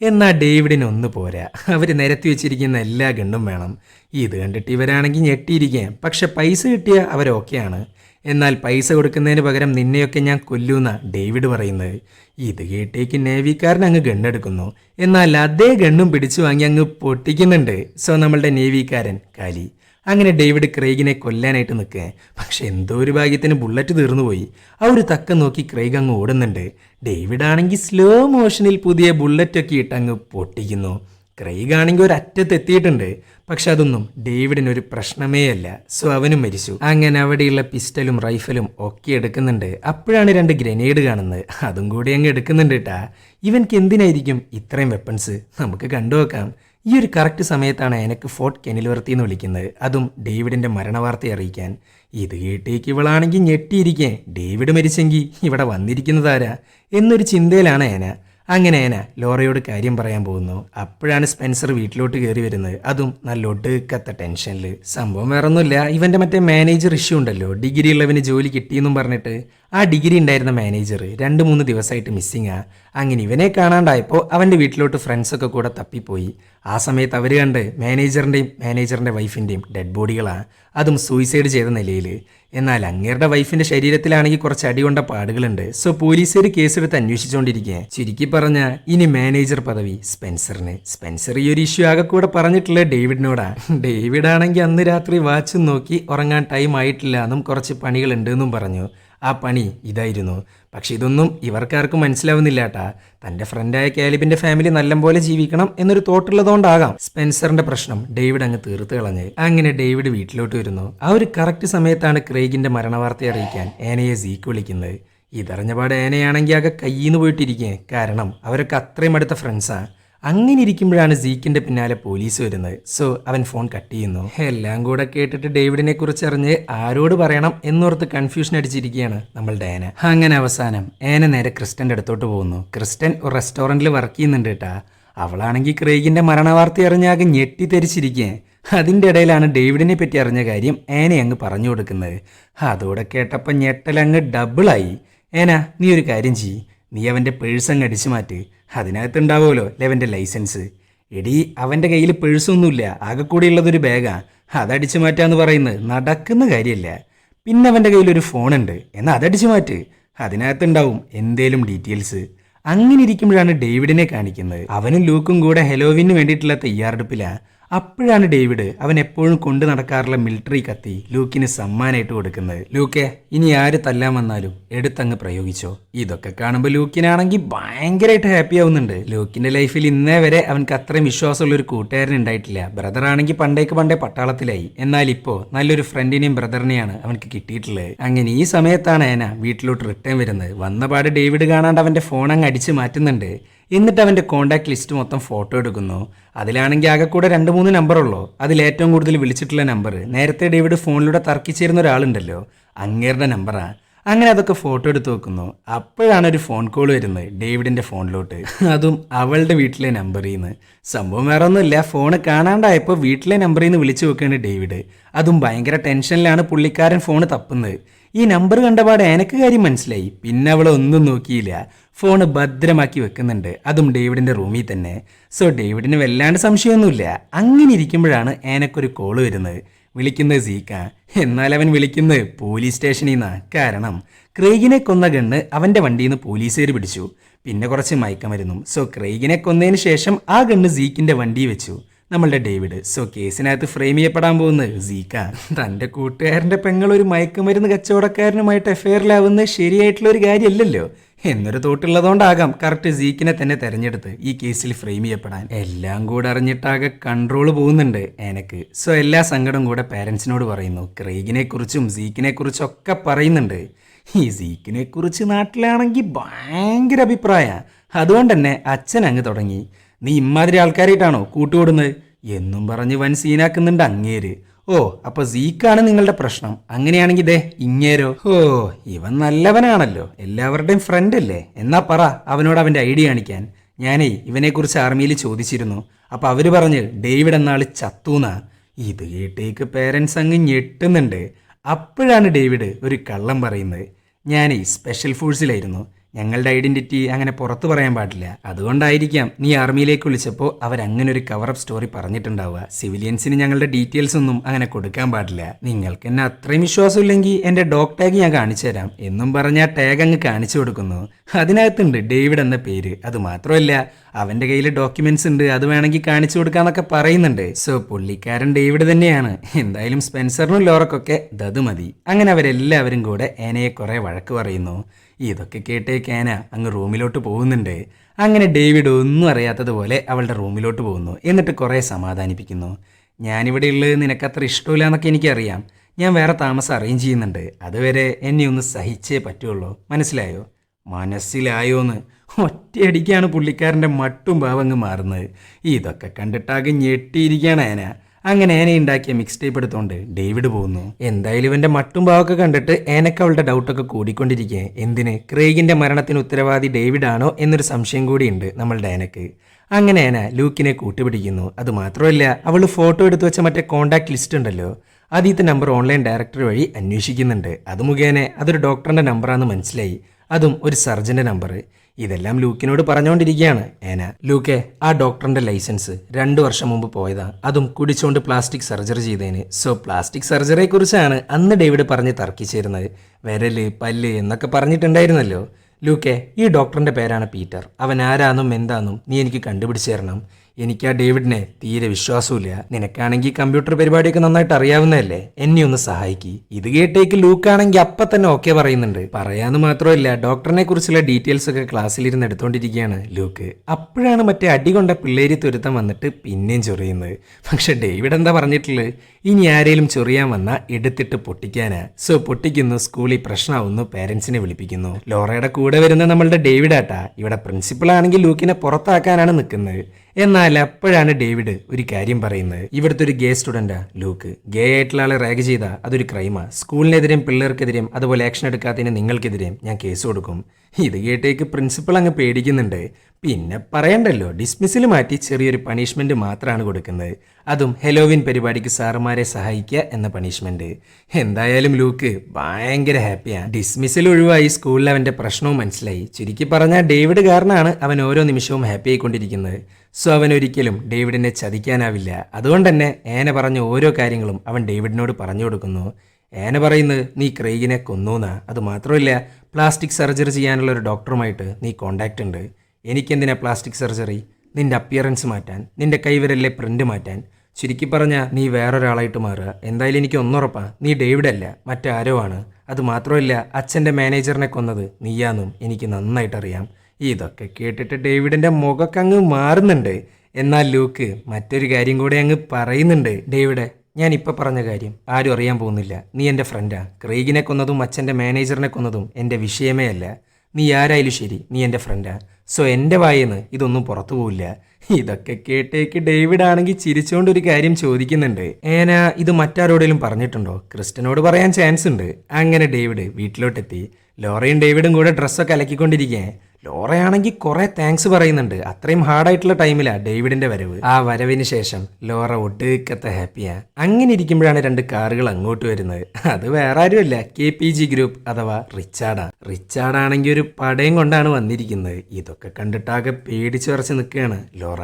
എന്നാൽ ഡേവിഡിന് ഒന്ന് പോരാ. അവർ നിരത്തി വെച്ചിരിക്കുന്ന എല്ലാ ഗണ്ണും വേണം. ഇത് കണ്ടിട്ട് ഇവരാണെങ്കിൽ ഞെട്ടിയിരിക്കാം. പക്ഷെ പൈസ കിട്ടിയ അവരൊക്കെയാണ് എന്നാൽ പൈസ കൊടുക്കുന്നതിന് പകരം നിന്നെയൊക്കെ ഞാൻ കൊല്ലൂന്ന ഡേവിഡ് പറയുന്നത്. ഇത് കേട്ടേക്ക് നേവിക്കാരൻ അങ്ങ് ഗണ്ണെടുക്കുന്നു എന്നാൽ അതേ ഗണ്ണും പിടിച്ചു വാങ്ങി അങ്ങ് പൊട്ടിക്കുന്നുണ്ട്. സോ നമ്മളുടെ നേവിക്കാരൻ കാലി. അങ്ങനെ ഡേവിഡ് ക്രൈഗിനെ കൊല്ലാനായിട്ട് നിൽക്കുക പക്ഷെ എന്തോ ഒരു ഭാഗ്യത്തിന് ബുള്ളറ്റ് തീർന്നുപോയി ആ ഒരു തക്കം നോക്കി ക്രൈഗ് അങ്ങ് ഓടുന്നുണ്ട്. ഡേവിഡ് ആണെങ്കിൽ സ്ലോ മോഷനിൽ പുതിയ ബുള്ളറ്റൊക്കെ ഇട്ട് അങ്ങ് പൊട്ടിക്കുന്നു. ക്രൈഗ് ആണെങ്കിൽ ഒരു അറ്റത്ത് എത്തിയിട്ടുണ്ട്. പക്ഷെ അതൊന്നും ഡേവിഡിന് ഒരു പ്രശ്നമേ അല്ല. സോ അവനും മരിച്ചു. അങ്ങനെ അവിടെയുള്ള പിസ്റ്റലും റൈഫലും ഒക്കെ എടുക്കുന്നുണ്ട്. അപ്പോഴാണ് രണ്ട് ഗ്രനേഡ് കാണുന്നത്. അതും കൂടി അങ്ങ് എടുക്കുന്നുണ്ട് കേട്ടാ ഇവൻക്ക് എന്തിനായിരിക്കും ഇത്രയും വെപ്പൺസ് നമുക്ക് കണ്ടുവെക്കാം ഈ ഒരു കറക്റ്റ് സമയത്താണ് എനിക്ക് ഫോർട്ട് കെനിൽവർത്തി എന്ന് വിളിക്കുന്നത്. അതും ഡേവിഡിന്റെ മരണവാർത്ത അറിയിക്കാൻ. ഇത് കേട്ടേക്ക് ഇവളാണെങ്കിൽ ഞെട്ടിയിരിക്കേ. ഡേവിഡ് മരിച്ചെങ്കിൽ ഇവിടെ വന്നിരിക്കുന്നതാരാ എന്നൊരു ചിന്തയിലാണ് ഏന അങ്ങനെ ഏന ലോറയോട് കാര്യം പറയാൻ പോകുന്നു. അപ്പോഴാണ് സ്പെൻസർ വീട്ടിലോട്ട് കയറി വരുന്നത്. അതും നല്ല ഒടുക്കത്തെ ടെൻഷനിൽ സംഭവം വേറൊന്നുമില്ല. ഇവന്റെ മറ്റേ മാനേജർ ഇഷ്യൂ ഉണ്ടല്ലോ. ഡിഗ്രി ഉള്ളവന് ജോലി കിട്ടിയെന്നും പറഞ്ഞിട്ട് ആ ഡിഗ്രി ഉണ്ടായിരുന്ന മാനേജർ രണ്ട് മൂന്ന് ദിവസമായിട്ട് മിസ്സിങ് ആ. അങ്ങനെ ഇവനെ കാണാണ്ടായപ്പോൾ അവന്റെ വീട്ടിലോട്ട് ഫ്രണ്ട്സൊക്കെ കൂടെ തപ്പിപ്പോയി. ആ സമയത്ത് അവർ കണ്ട് മാനേജറിന്റെയും മാനേജറിന്റെ വൈഫിന്റെയും ഡെഡ് ബോഡികളാണ് അതും സൂയിസൈഡ് ചെയ്ത നിലയിൽ എന്നാൽ അങ്ങേരുടെ വൈഫിന്റെ ശരീരത്തിലാണെങ്കിൽ കുറച്ച് അടികൊണ്ട പാടുകളുണ്ട്. സോ പോലീസുകാർ കേസെടുത്ത് അന്വേഷിച്ചുകൊണ്ടിരിക്കുക ചുരുക്കി പറഞ്ഞ ഇനി മാനേജർ പദവി സ്പെൻസറിന്. സ്പെൻസർ ഈ ഒരു ഇഷ്യൂ ആകെ കൂടെ പറഞ്ഞിട്ടുള്ള ഡേവിഡിനോടാ. ഡേവിഡ് ആണെങ്കിൽ അന്ന് രാത്രി വാച്ച് നോക്കി ഉറങ്ങാൻ ടൈം ആയിട്ടില്ല എന്നും കുറച്ച് പണികളുണ്ട് എന്നും പറഞ്ഞു. ആ പണി ഇതായിരുന്നു. പക്ഷെ ഇതൊന്നും ഇവർക്കാർക്കും മനസ്സിലാവുന്നില്ല കേട്ടാ തന്റെ ഫ്രണ്ടായ കാലിബിന്റെ ഫാമിലി നല്ലപോലെ ജീവിക്കണം എന്നൊരു തോട്ടുള്ളതുകൊണ്ടാകാം. സ്പെൻസറിന്റെ പ്രശ്നം ഡേവിഡ് അങ്ങ് തീർത്ത് കളഞ്ഞ്. അങ്ങനെ ഡേവിഡ് വീട്ടിലോട്ട് വരുന്നു. ആ ഒരു കറക്റ്റ് സമയത്താണ് ക്രേഗിന്റെ മരണവാർത്ത അറിയിക്കാൻ ഏനയെ സീക്ക് വിളിക്കുന്നത്. ഇതറിഞ്ഞപാട് ഏനയാണെങ്കിൽ ആകെ കയ്യിൽ നിന്ന് പോയിട്ടിരിക്കേ. കാരണം അവരൊക്കെ അത്രയും അടുത്ത ഫ്രണ്ട്സാ അങ്ങനെ ഇരിക്കുമ്പോഴാണ് സീക്കിന്റെ പിന്നാലെ പോലീസ് വരുന്നത്. സോ അവൻ ഫോൺ കട്ട് ചെയ്യുന്നു. എല്ലാം കൂടെ കേട്ടിട്ട് ഡേവിഡിനെ കുറിച്ച് അറിഞ്ഞ് ആരോട് പറയണം എന്നോർത്ത് കൺഫ്യൂഷൻ അടിച്ചിരിക്കുകയാണ് നമ്മൾ ഏന അങ്ങനെ അവസാനം ഏന നേരെ ക്രിസ്റ്റന്റെ അടുത്തോട്ട് പോകുന്നു. ക്രിസ്റ്റൻ ഒരു റെസ്റ്റോറന്റിൽ വർക്ക് ചെയ്യുന്നുണ്ട് കേട്ടാ അവളാണെങ്കിൽ ക്രേഗിന്റെ മരണവാർത്ത അറിഞ്ഞാകെ ഞെട്ടിത്തെരിച്ചിരിക്കേ. അതിന്റെ ഇടയിലാണ് ഡേവിഡിനെ പറ്റി അറിഞ്ഞ കാര്യം ഏനെ അങ്ങ് പറഞ്ഞു കൊടുക്കുന്നത്. അതോടെ കേട്ടപ്പോൾ ഞെട്ടലങ്ങ് ഡബിളായി ഏന നീ ഒരു കാര്യം ചെയ്യ്. നീ അവന്റെ പേഴ്സ് അങ്ങ് അടിച്ചു മാറ്റ്. അതിനകത്തുണ്ടാവുമല്ലോ ലെവന്റെ ലൈസൻസ് എടി അവന്റെ കയ്യിൽ പേഴ്സൊന്നുമില്ല ആകെ കൂടി ഉള്ളതൊരു ബാഗാണ് അതടിച്ചു മാറ്റാന്ന് പറയുന്നത് നടക്കുന്ന കാര്യമല്ല. പിന്നെ അവന്റെ കയ്യിലൊരു ഫോണുണ്ട് എന്നാൽ അതടിച്ചു മാറ്റ്. അതിനകത്തുണ്ടാവും എന്തേലും ഡീറ്റെയിൽസ് അങ്ങനെ ഇരിക്കുമ്പോഴാണ് ഡേവിഡിനെ കാണിക്കുന്നത്. അവനും ലൂക്കും കൂടെ ഹെലോവിന് വേണ്ടിയിട്ടുള്ള തയ്യാറെടുപ്പിലാ. അപ്പോഴാണ് ഡേവിഡ് അവൻ എപ്പോഴും കൊണ്ടു നടക്കാറുള്ള മിലിറ്ററി കത്തി ലൂക്കിന് സമ്മാനമായിട്ട് കൊടുക്കുന്നത്. ലൂക്കെ ഇനി ആര് തല്ലാൻ വന്നാലും എടുത്തങ്ങ് പ്രയോഗിച്ചോ. ഇതൊക്കെ കാണുമ്പോൾ ലൂക്കിനാണെങ്കിൽ ഭയങ്കരമായിട്ട് ഹാപ്പി ആവുന്നുണ്ട്. ലൂക്കിന്റെ ലൈഫിൽ ഇന്നേ വരെ അവൻക്ക് അത്രയും വിശ്വാസമുള്ള ഒരു കൂട്ടുകാരൻ ഉണ്ടായിട്ടില്ല. ബ്രദർ ആണെങ്കിൽ പണ്ടേക്ക് പണ്ടേ പട്ടാളത്തിലായി. എന്നാൽ ഇപ്പോ നല്ലൊരു ഫ്രണ്ടിനെയും ബ്രദറിനെയാണ് അവൻക്ക് കിട്ടിയിട്ടുള്ളത്. അങ്ങനെ ഈ സമയത്താണ് ഏന വീട്ടിലോട്ട് റിട്ടേൺ വരുന്നത്. വന്നപാട് ഡേവിഡ് കാണാണ്ട് അവന്റെ ഫോൺ അങ്ങ് അടിച്ചു മാറ്റുന്നുണ്ട്. എന്നിട്ട് അവന്റെ കോണ്ടാക്ട് ലിസ്റ്റ് മൊത്തം ഫോട്ടോ എടുക്കുന്നു. അതിലാണെങ്കിൽ ആകെ കൂടെ രണ്ട് മൂന്ന് നമ്പറുള്ളൂ അതിൽ ഏറ്റവും കൂടുതൽ വിളിച്ചിട്ടുള്ള നമ്പർ നേരത്തെ ഡേവിഡ് ഫോണിലൂടെ തർക്കിച്ചിരുന്ന ഒരാളുണ്ടല്ലോ അങ്ങേരുടെ നമ്പറാണ് അങ്ങനെ അതൊക്കെ ഫോട്ടോ എടുത്ത് വെക്കുന്നു. അപ്പോഴാണ് ഒരു ഫോൺ കോൾ വരുന്നത് ഡേവിഡിന്റെ ഫോണിലോട്ട്. അതും അവളുടെ വീട്ടിലെ നമ്പറിൽ നിന്ന് സംഭവം വേറെ ഒന്നുമില്ല ഫോൺ കാണാണ്ടായപ്പോൾ വീട്ടിലെ നമ്പറിൽ നിന്ന് വിളിച്ചു വെക്കുകയാണ് ഡേവിഡ്. അതും ഭയങ്കര ടെൻഷനിലാണ് പുള്ളിക്കാരൻ ഫോൺ തപ്പുന്നത്. ഈ നമ്പർ കണ്ടപാട് എനിക്ക് കാര്യം മനസ്സിലായി. പിന്നെ അവളൊന്നും ഒന്നും നോക്കിയില്ല. ഫോൺ ഭദ്രമാക്കി വെക്കുന്നുണ്ട്. അതും ഡേവിഡിന്റെ റൂമിൽ തന്നെ. സോ ഡേവിഡിന് വല്ലാണ്ട് സംശയമൊന്നുമില്ല. അങ്ങനെ ഇരിക്കുമ്പോഴാണ് ഏനക്കൊരു കോൾ വരുന്നത്. വിളിക്കുന്നത് സീക്ക. എന്നാൽ അവൻ വിളിക്കുന്നത് പോലീസ് സ്റ്റേഷനിൽ നിന്നാണ് കാരണം ക്രെയ്ഗിനെ കൊന്ന ഗണ്ണ് അവന്റെ വണ്ടിയിൽ നിന്ന് പോലീസുകാർ പിടിച്ചു. പിന്നെ കുറച്ച് മയക്കമരുന്നും. സോ ക്രെയ്ഗിനെ കൊന്നതിന് ശേഷം ആ ഗണ്ണ് സീക്കിന്റെ വണ്ടിയിൽ വെച്ചു. നമ്മളുടെ ഡേവിഡ്. സോ കേസിനകത്ത് ഫ്രെയിം ചെയ്യപ്പെടാൻ പോകുന്നത് സീക്ക. തന്റെ കൂട്ടുകാരന്റെ പെങ്ങൾ ഒരു മയക്കുമരുന്ന് കച്ചവടക്കാരനുമായിട്ട് എഫയറിലാവുന്നത് ശരിയായിട്ടുള്ള ഒരു കാര്യമല്ലല്ലോ. എന്നൊരു തോട്ടുള്ളതുകൊണ്ടാകാം കറക്റ്റ് സീക്കിനെ തന്നെ തെരഞ്ഞെടുത്ത് ഈ കേസിൽ ഫ്രെയിം ചെയ്യപ്പെടാൻ. എല്ലാം കൂടെ അറിഞ്ഞിട്ടാകെ കൺട്രോൾ പോകുന്നുണ്ട് എനക്ക്. സോ എല്ലാ സങ്കടം കൂടെ പേരൻസിനോട് പറയുന്നു. ക്രെയ്ഗിനെ കുറിച്ചും സീക്കിനെ കുറിച്ചും ഒക്കെ പറയുന്നുണ്ട്. ഈ സീക്കിനെ കുറിച്ച് നാട്ടിലാണെങ്കിൽ ഭയങ്കര അഭിപ്രായ. അതുകൊണ്ട് തന്നെ അച്ഛൻ അങ്ങ് തുടങ്ങി. നീ ഇമ്മാതിരി ആൾക്കാരായിട്ടാണോ കൂട്ടുകൂടുന്നത്? എന്നും പറഞ്ഞ് വൻ സീനാക്കുന്നുണ്ട് അങ്ങേര്. ഓ അപ്പൊ സീക്കാണ് നിങ്ങളുടെ പ്രശ്നം. അങ്ങനെയാണെങ്കിൽ ദേ ഇങ്ങേരോ. ഓ ഇവൻ നല്ലവനാണല്ലോ. എല്ലാവരുടെയും ഫ്രണ്ട് അല്ലേ? എന്നാ പറ അവനോട് അവന്റെ ഐഡിയ കാണിക്കാൻ. ഞാനേ ഇവനെക്കുറിച്ച് ആർമിയിൽ ചോദിച്ചിരുന്നു. അപ്പൊ അവർ പറഞ്ഞ് ഡേവിഡ് എന്നാൾ ചത്തൂന്ന. ഇത് കേട്ടേക്ക് പേരൻസ് അങ്ങ് ഞെട്ടുന്നുണ്ട്. അപ്പോഴാണ് ഡേവിഡ് ഒരു കള്ളം പറയുന്നത്. ഞാനേ സ്പെഷ്യൽ ഫോഴ്സിലായിരുന്നു ഞങ്ങളുടെ ഐഡന്റിറ്റി അങ്ങനെ പുറത്തു പറയാൻ പാടില്ല. അതുകൊണ്ടായിരിക്കാം നീ ആർമിയിലേക്ക് വിളിച്ചപ്പോൾ അങ്ങനെ ഒരു കവറപ്പ് സ്റ്റോറി പറഞ്ഞിട്ടുണ്ടാവുക. സിവിലിയൻസിന് ഞങ്ങളുടെ ഡീറ്റെയിൽസ് ഒന്നും അങ്ങനെ കൊടുക്കാൻ പാടില്ല. നിങ്ങൾക്ക് എന്നെ അത്രയും വിശ്വാസമില്ലെങ്കിൽ എന്റെ ഡോഗ് ടാഗ് ഞാൻ കാണിച്ചു തരാം. എന്നും പറഞ്ഞ ആ ടാഗ് അങ്ങ് കാണിച്ചു കൊടുക്കുന്നു. അതിനകത്തുണ്ട് ഡേവിഡ് എന്ന പേര്. അത് മാത്രമല്ല അവന്റെ കയ്യിൽ ഡോക്യുമെന്റ്സ് ഉണ്ട്. അത് വേണമെങ്കിൽ കാണിച്ചു കൊടുക്കാന്നൊക്കെ പറയുന്നുണ്ട്. സോ പുള്ളിക്കാരൻ ഡേവിഡ് തന്നെയാണ്. എന്തായാലും സ്പെൻസറിനും ലോറക്കൊക്കെ ദത് മതി. അങ്ങനെ അവരെല്ലാവരും കൂടെ ഏനയെ കുറേ വഴക്ക് പറയുന്നു. ഇതൊക്കെ കേട്ടേക്കാന അങ്ങ് റൂമിലോട്ട് പോകുന്നുണ്ട്. അങ്ങനെ ഡേവിഡ് ഒന്നും അറിയാത്തതുപോലെ അവളുടെ റൂമിലോട്ട് പോകുന്നു. എന്നിട്ട് കുറേ സമാധാനിപ്പിക്കുന്നു. ഞാനിവിടെ ഉള്ളത് നിനക്കത്ര ഇഷ്ടമില്ല എന്നൊക്കെ എനിക്കറിയാം. ഞാൻ വേറെ താമസം അറേഞ്ച് ചെയ്യുന്നുണ്ട്. അതുവരെ എന്നെ ഒന്ന് സഹിച്ചേ പറ്റുള്ളൂ. മനസ്സിലായോ? മനസ്സിലായോന്ന് ഒറ്റയടിക്കാണ് പുള്ളിക്കാരന്റെ മട്ടും ഭാവങ്ങ് മാറുന്നത്. ഇതൊക്കെ കണ്ടിട്ടാകെ ഞെട്ടിയിരിക്കുകയാണ് ഏന അങ്ങനെ ഏനെ ഉണ്ടാക്കിയ മിക്സ് ടേപ്പ് എടുത്തോണ്ട് ഡേവിഡ് പോകുന്നു. എന്തായാലും ഇവന്റെ മട്ടും ഭാവമൊക്കെ കണ്ടിട്ട് ഏനക്ക് അവളുടെ ഡൗട്ടൊക്കെ കൂടിക്കൊണ്ടിരിക്കുക എന്തിന്? ക്രേഗിന്റെ മരണത്തിന് ഉത്തരവാദി ഡേവിഡ് ആണോ എന്നൊരു സംശയം കൂടിയുണ്ട് നമ്മളുടെ ഏനക്ക് അങ്ങനെ ഏന ലൂക്കിനെ കൂട്ടുപിടിക്കുന്നു. അത് മാത്രമല്ല അവൾ ഫോട്ടോ എടുത്തു വെച്ച മറ്റേ കോണ്ടാക്ട് ലിസ്റ്റ് ഉണ്ടല്ലോ ആദ്യത്തെ നമ്പർ ഓൺലൈൻ ഡയറക്ടർ വഴി അന്വേഷിക്കുന്നുണ്ട്. അത് മുഖേന അതൊരു ഡോക്ടറിന്റെ നമ്പറാണെന്ന് മനസ്സിലായി. അതും ഒരു സർജന്റെ നമ്പർ ഇതെല്ലാം ലൂക്കിനോട് പറഞ്ഞുകൊണ്ടിരിക്കുകയാണ് ഏന ലൂക്കെ ആ ഡോക്ടറിന്റെ ലൈസൻസ് രണ്ടു വർഷം മുമ്പ് പോയതാ. അതും കുടിച്ചുകൊണ്ട് പ്ലാസ്റ്റിക് സർജറി ചെയ്തതിന് സോ പ്ലാസ്റ്റിക് സർജറിയെ കുറിച്ചാണ് അന്ന് ഡേവിഡ് പറഞ്ഞ് തർക്കിച്ചിരുന്നത്. വിരൽ പല്ല് എന്നൊക്കെ പറഞ്ഞിട്ടുണ്ടായിരുന്നല്ലോ. ലൂക്കെ ഈ ഡോക്ടറിന്റെ പേരാണ് പീറ്റർ. അവൻ ആരാന്നും എന്താന്നും നീ എനിക്ക് കണ്ടുപിടിച്ചു തരണം എനിക്ക് ആ ഡേവിഡിനെ തീരെ വിശ്വാസമില്ല നിനക്കാണെങ്കിൽ കമ്പ്യൂട്ടർ പരിപാടിയൊക്കെ നന്നായിട്ട് അറിയാവുന്നതല്ലേ? എന്നെ ഒന്ന് സഹായിക്കി. ഇത് കേട്ടേക്ക് ലൂക്കാണെങ്കിൽ അപ്പൊ തന്നെ ഓക്കെ പറയുന്നുണ്ട്. പറയാന്ന് മാത്രമല്ല ഡോക്ടറിനെ കുറിച്ചുള്ള ഡീറ്റെയിൽസ് ഒക്കെ ക്ലാസ്സിലിരുന്ന് എടുത്തോണ്ടിരിക്കുകയാണ് ലൂക്ക്. അപ്പോഴാണ് മറ്റേ അടി കൊണ്ട പിള്ളേരി തുരുത്തം വന്നിട്ട് പിന്നെയും ചൊറിയുന്നത്. പക്ഷെ ഡേവിഡ് എന്താ പറഞ്ഞിട്ടുള്ളത്? ഇനി ആരേലും ചൊറിയാൻ വന്ന എടുത്തിട്ട് പൊട്ടിക്കാന്. സോ പൊട്ടിക്കുന്നു സ്കൂളിൽ പ്രശ്നമാവുന്നു പേരൻസിനെ വിളിപ്പിക്കുന്നു. ലോറയുടെ കൂടെ വരുന്ന നമ്മളുടെ ഡേവിഡ് ആട്ടാ ഇവിടെ പ്രിൻസിപ്പൾ ആണെങ്കിൽ ലൂക്കിനെ പുറത്താക്കാനാണ് നിൽക്കുന്നത്. എന്നാൽ അപ്പോഴാണ് ഡേവിഡ് ഒരു കാര്യം പറയുന്നത്. ഇവിടുത്തെ ഒരു ഗേ സ്റ്റുഡന്റാ ലൂക്ക്. ഗേ ആയിട്ടുള്ള ആളെ റാഗ് ചെയ്താൽ അതൊരു ക്രൈമാണ് സ്കൂളിനെതിരെയും പിള്ളേർക്കെതിരെയും അതുപോലെ ആക്ഷൻ എടുക്കാത്തതിന് നിങ്ങൾക്കെതിരെയും ഞാൻ കേസ് കൊടുക്കും. ഇത് കേട്ടേക്ക് പ്രിൻസിപ്പൾ അങ്ങ് പേടിക്കുന്നുണ്ട്. പിന്നെ പറയണ്ടല്ലോ ഡിസ്മിസിൽ മാറ്റി ചെറിയൊരു പണിഷ്മെന്റ് മാത്രമാണ് കൊടുക്കുന്നത്. അതും ഹെലോവിൻ പരിപാടിക്ക് സാറുമാരെ സഹായിക്കുക എന്ന പണിഷ്മെന്റ് എന്തായാലും ലൂക്ക് ഭയങ്കര ഹാപ്പിയാണ് ഡിസ്മിസിൽ ഒഴിവായി സ്കൂളിൽ അവന്റെ പ്രശ്നവും മനസ്സിലായി. ചുരുക്കി പറഞ്ഞാൽ ഡേവിഡ് കാരണമാണ് അവൻ ഓരോ നിമിഷവും ഹാപ്പി ആയിക്കൊണ്ടിരിക്കുന്നത്. സോ അവൻ ഒരിക്കലും ഡേവിഡിനെ ചതിക്കാനാവില്ല. അതുകൊണ്ട് തന്നെ ഏന പറഞ്ഞ ഓരോ കാര്യങ്ങളും അവൻ ഡേവിഡിനോട് പറഞ്ഞു കൊടുക്കുന്നു. ഏന പറയുന്നത് നീ ക്രെയ്ഗിനെ കൊന്നൂന്നാ. അത് മാത്രമല്ല പ്ലാസ്റ്റിക് സർജറി ചെയ്യാനുള്ള ഒരു ഡോക്ടറുമായിട്ട് നീ കോണ്ടാക്റ്റ് ഉണ്ട്. എനിക്കെന്തിനാ പ്ലാസ്റ്റിക് സർജറി നിന്റെ അപ്പിയറൻസ് മാറ്റാൻ നിന്റെ കൈവരലിലെ പ്രിന്റ് മാറ്റാൻ. ചുരുക്കി പറഞ്ഞാൽ നീ വേറൊരാളായിട്ട് മാറുക. എന്തായാലും എനിക്ക് ഒന്നുറപ്പാ നീ ഡേവിഡ് അല്ല മറ്റാരോ ആണ്. അത് മാത്രമല്ല അച്ഛന്റെ മാനേജറിനെ കൊന്നത് നീയാന്നും എനിക്ക് നന്നായിട്ടറിയാം. ഇതൊക്കെ കേട്ടിട്ട് ഡേവിഡിന്റെ മുഖക്കങ്ങ് മാറുന്നുണ്ട്. എന്നാൽ ലൂക്ക് മറ്റൊരു കാര്യം കൂടെ അങ്ങ് പറയുന്നുണ്ട് ഡേവിഡ്. ഞാൻ പറഞ്ഞ കാര്യം ആരും അറിയാൻ പോകുന്നില്ല. നീ എന്റെ ഫ്രണ്ടാ ക്രീഗിനെ കൊന്നതും അച്ഛന്റെ മാനേജറിനെ കൊന്നതും എന്റെ വിഷയമേ അല്ല. നീ ആരായാലും ശരി നീ എന്റെ ഫ്രണ്ടാ സോ എന്റെ വായെന്ന് ഇതൊന്നും പുറത്തു പോവില്ല. ഇതൊക്കെ കേട്ടേക്ക് ഡേവിഡ് ആണെങ്കിൽ ചിരിച്ചുകൊണ്ട് ഒരു കാര്യം ചോദിക്കുന്നുണ്ട്. ഏന ഇത് മറ്റാരോടേലും പറഞ്ഞിട്ടുണ്ടോ? ക്രിസ്റ്റനോട് പറയാൻ ചാൻസ് ഉണ്ട്. അങ്ങനെ ഡേവിഡ് വീട്ടിലോട്ടെത്തി. ലോറയും ഡേവിഡും കൂടെ ഡ്രസ്സൊക്കെ അലക്കിക്കൊണ്ടിരിക്കേ. ലോറയാണെങ്കിൽ കുറേ താങ്ക്സ് പറയുന്നുണ്ട്. അത്രയും ഹാർഡായിട്ടുള്ള ടൈമിലാ ഡേവിഡിന്റെ വരവ്. ആ വരവിന് ശേഷം ലോറ ഒട്ടുക്കത്തെ ഹാപ്പിയാ അങ്ങനെ ഇരിക്കുമ്പോഴാണ് രണ്ട് കാറുകൾ അങ്ങോട്ട് വരുന്നത്. അത് വേറെ ആരുമല്ല കെ പി ജി ഗ്രൂപ്പ് അഥവാ റിച്ചാർഡാ റിച്ചാർഡാണെങ്കിൽ ഒരു പടയും കൊണ്ടാണ് വന്നിരിക്കുന്നത്. ഇതൊക്കെ കണ്ടിട്ടാകെ പേടിച്ചു വരച്ച് നിൽക്കുകയാണ് ലോറ.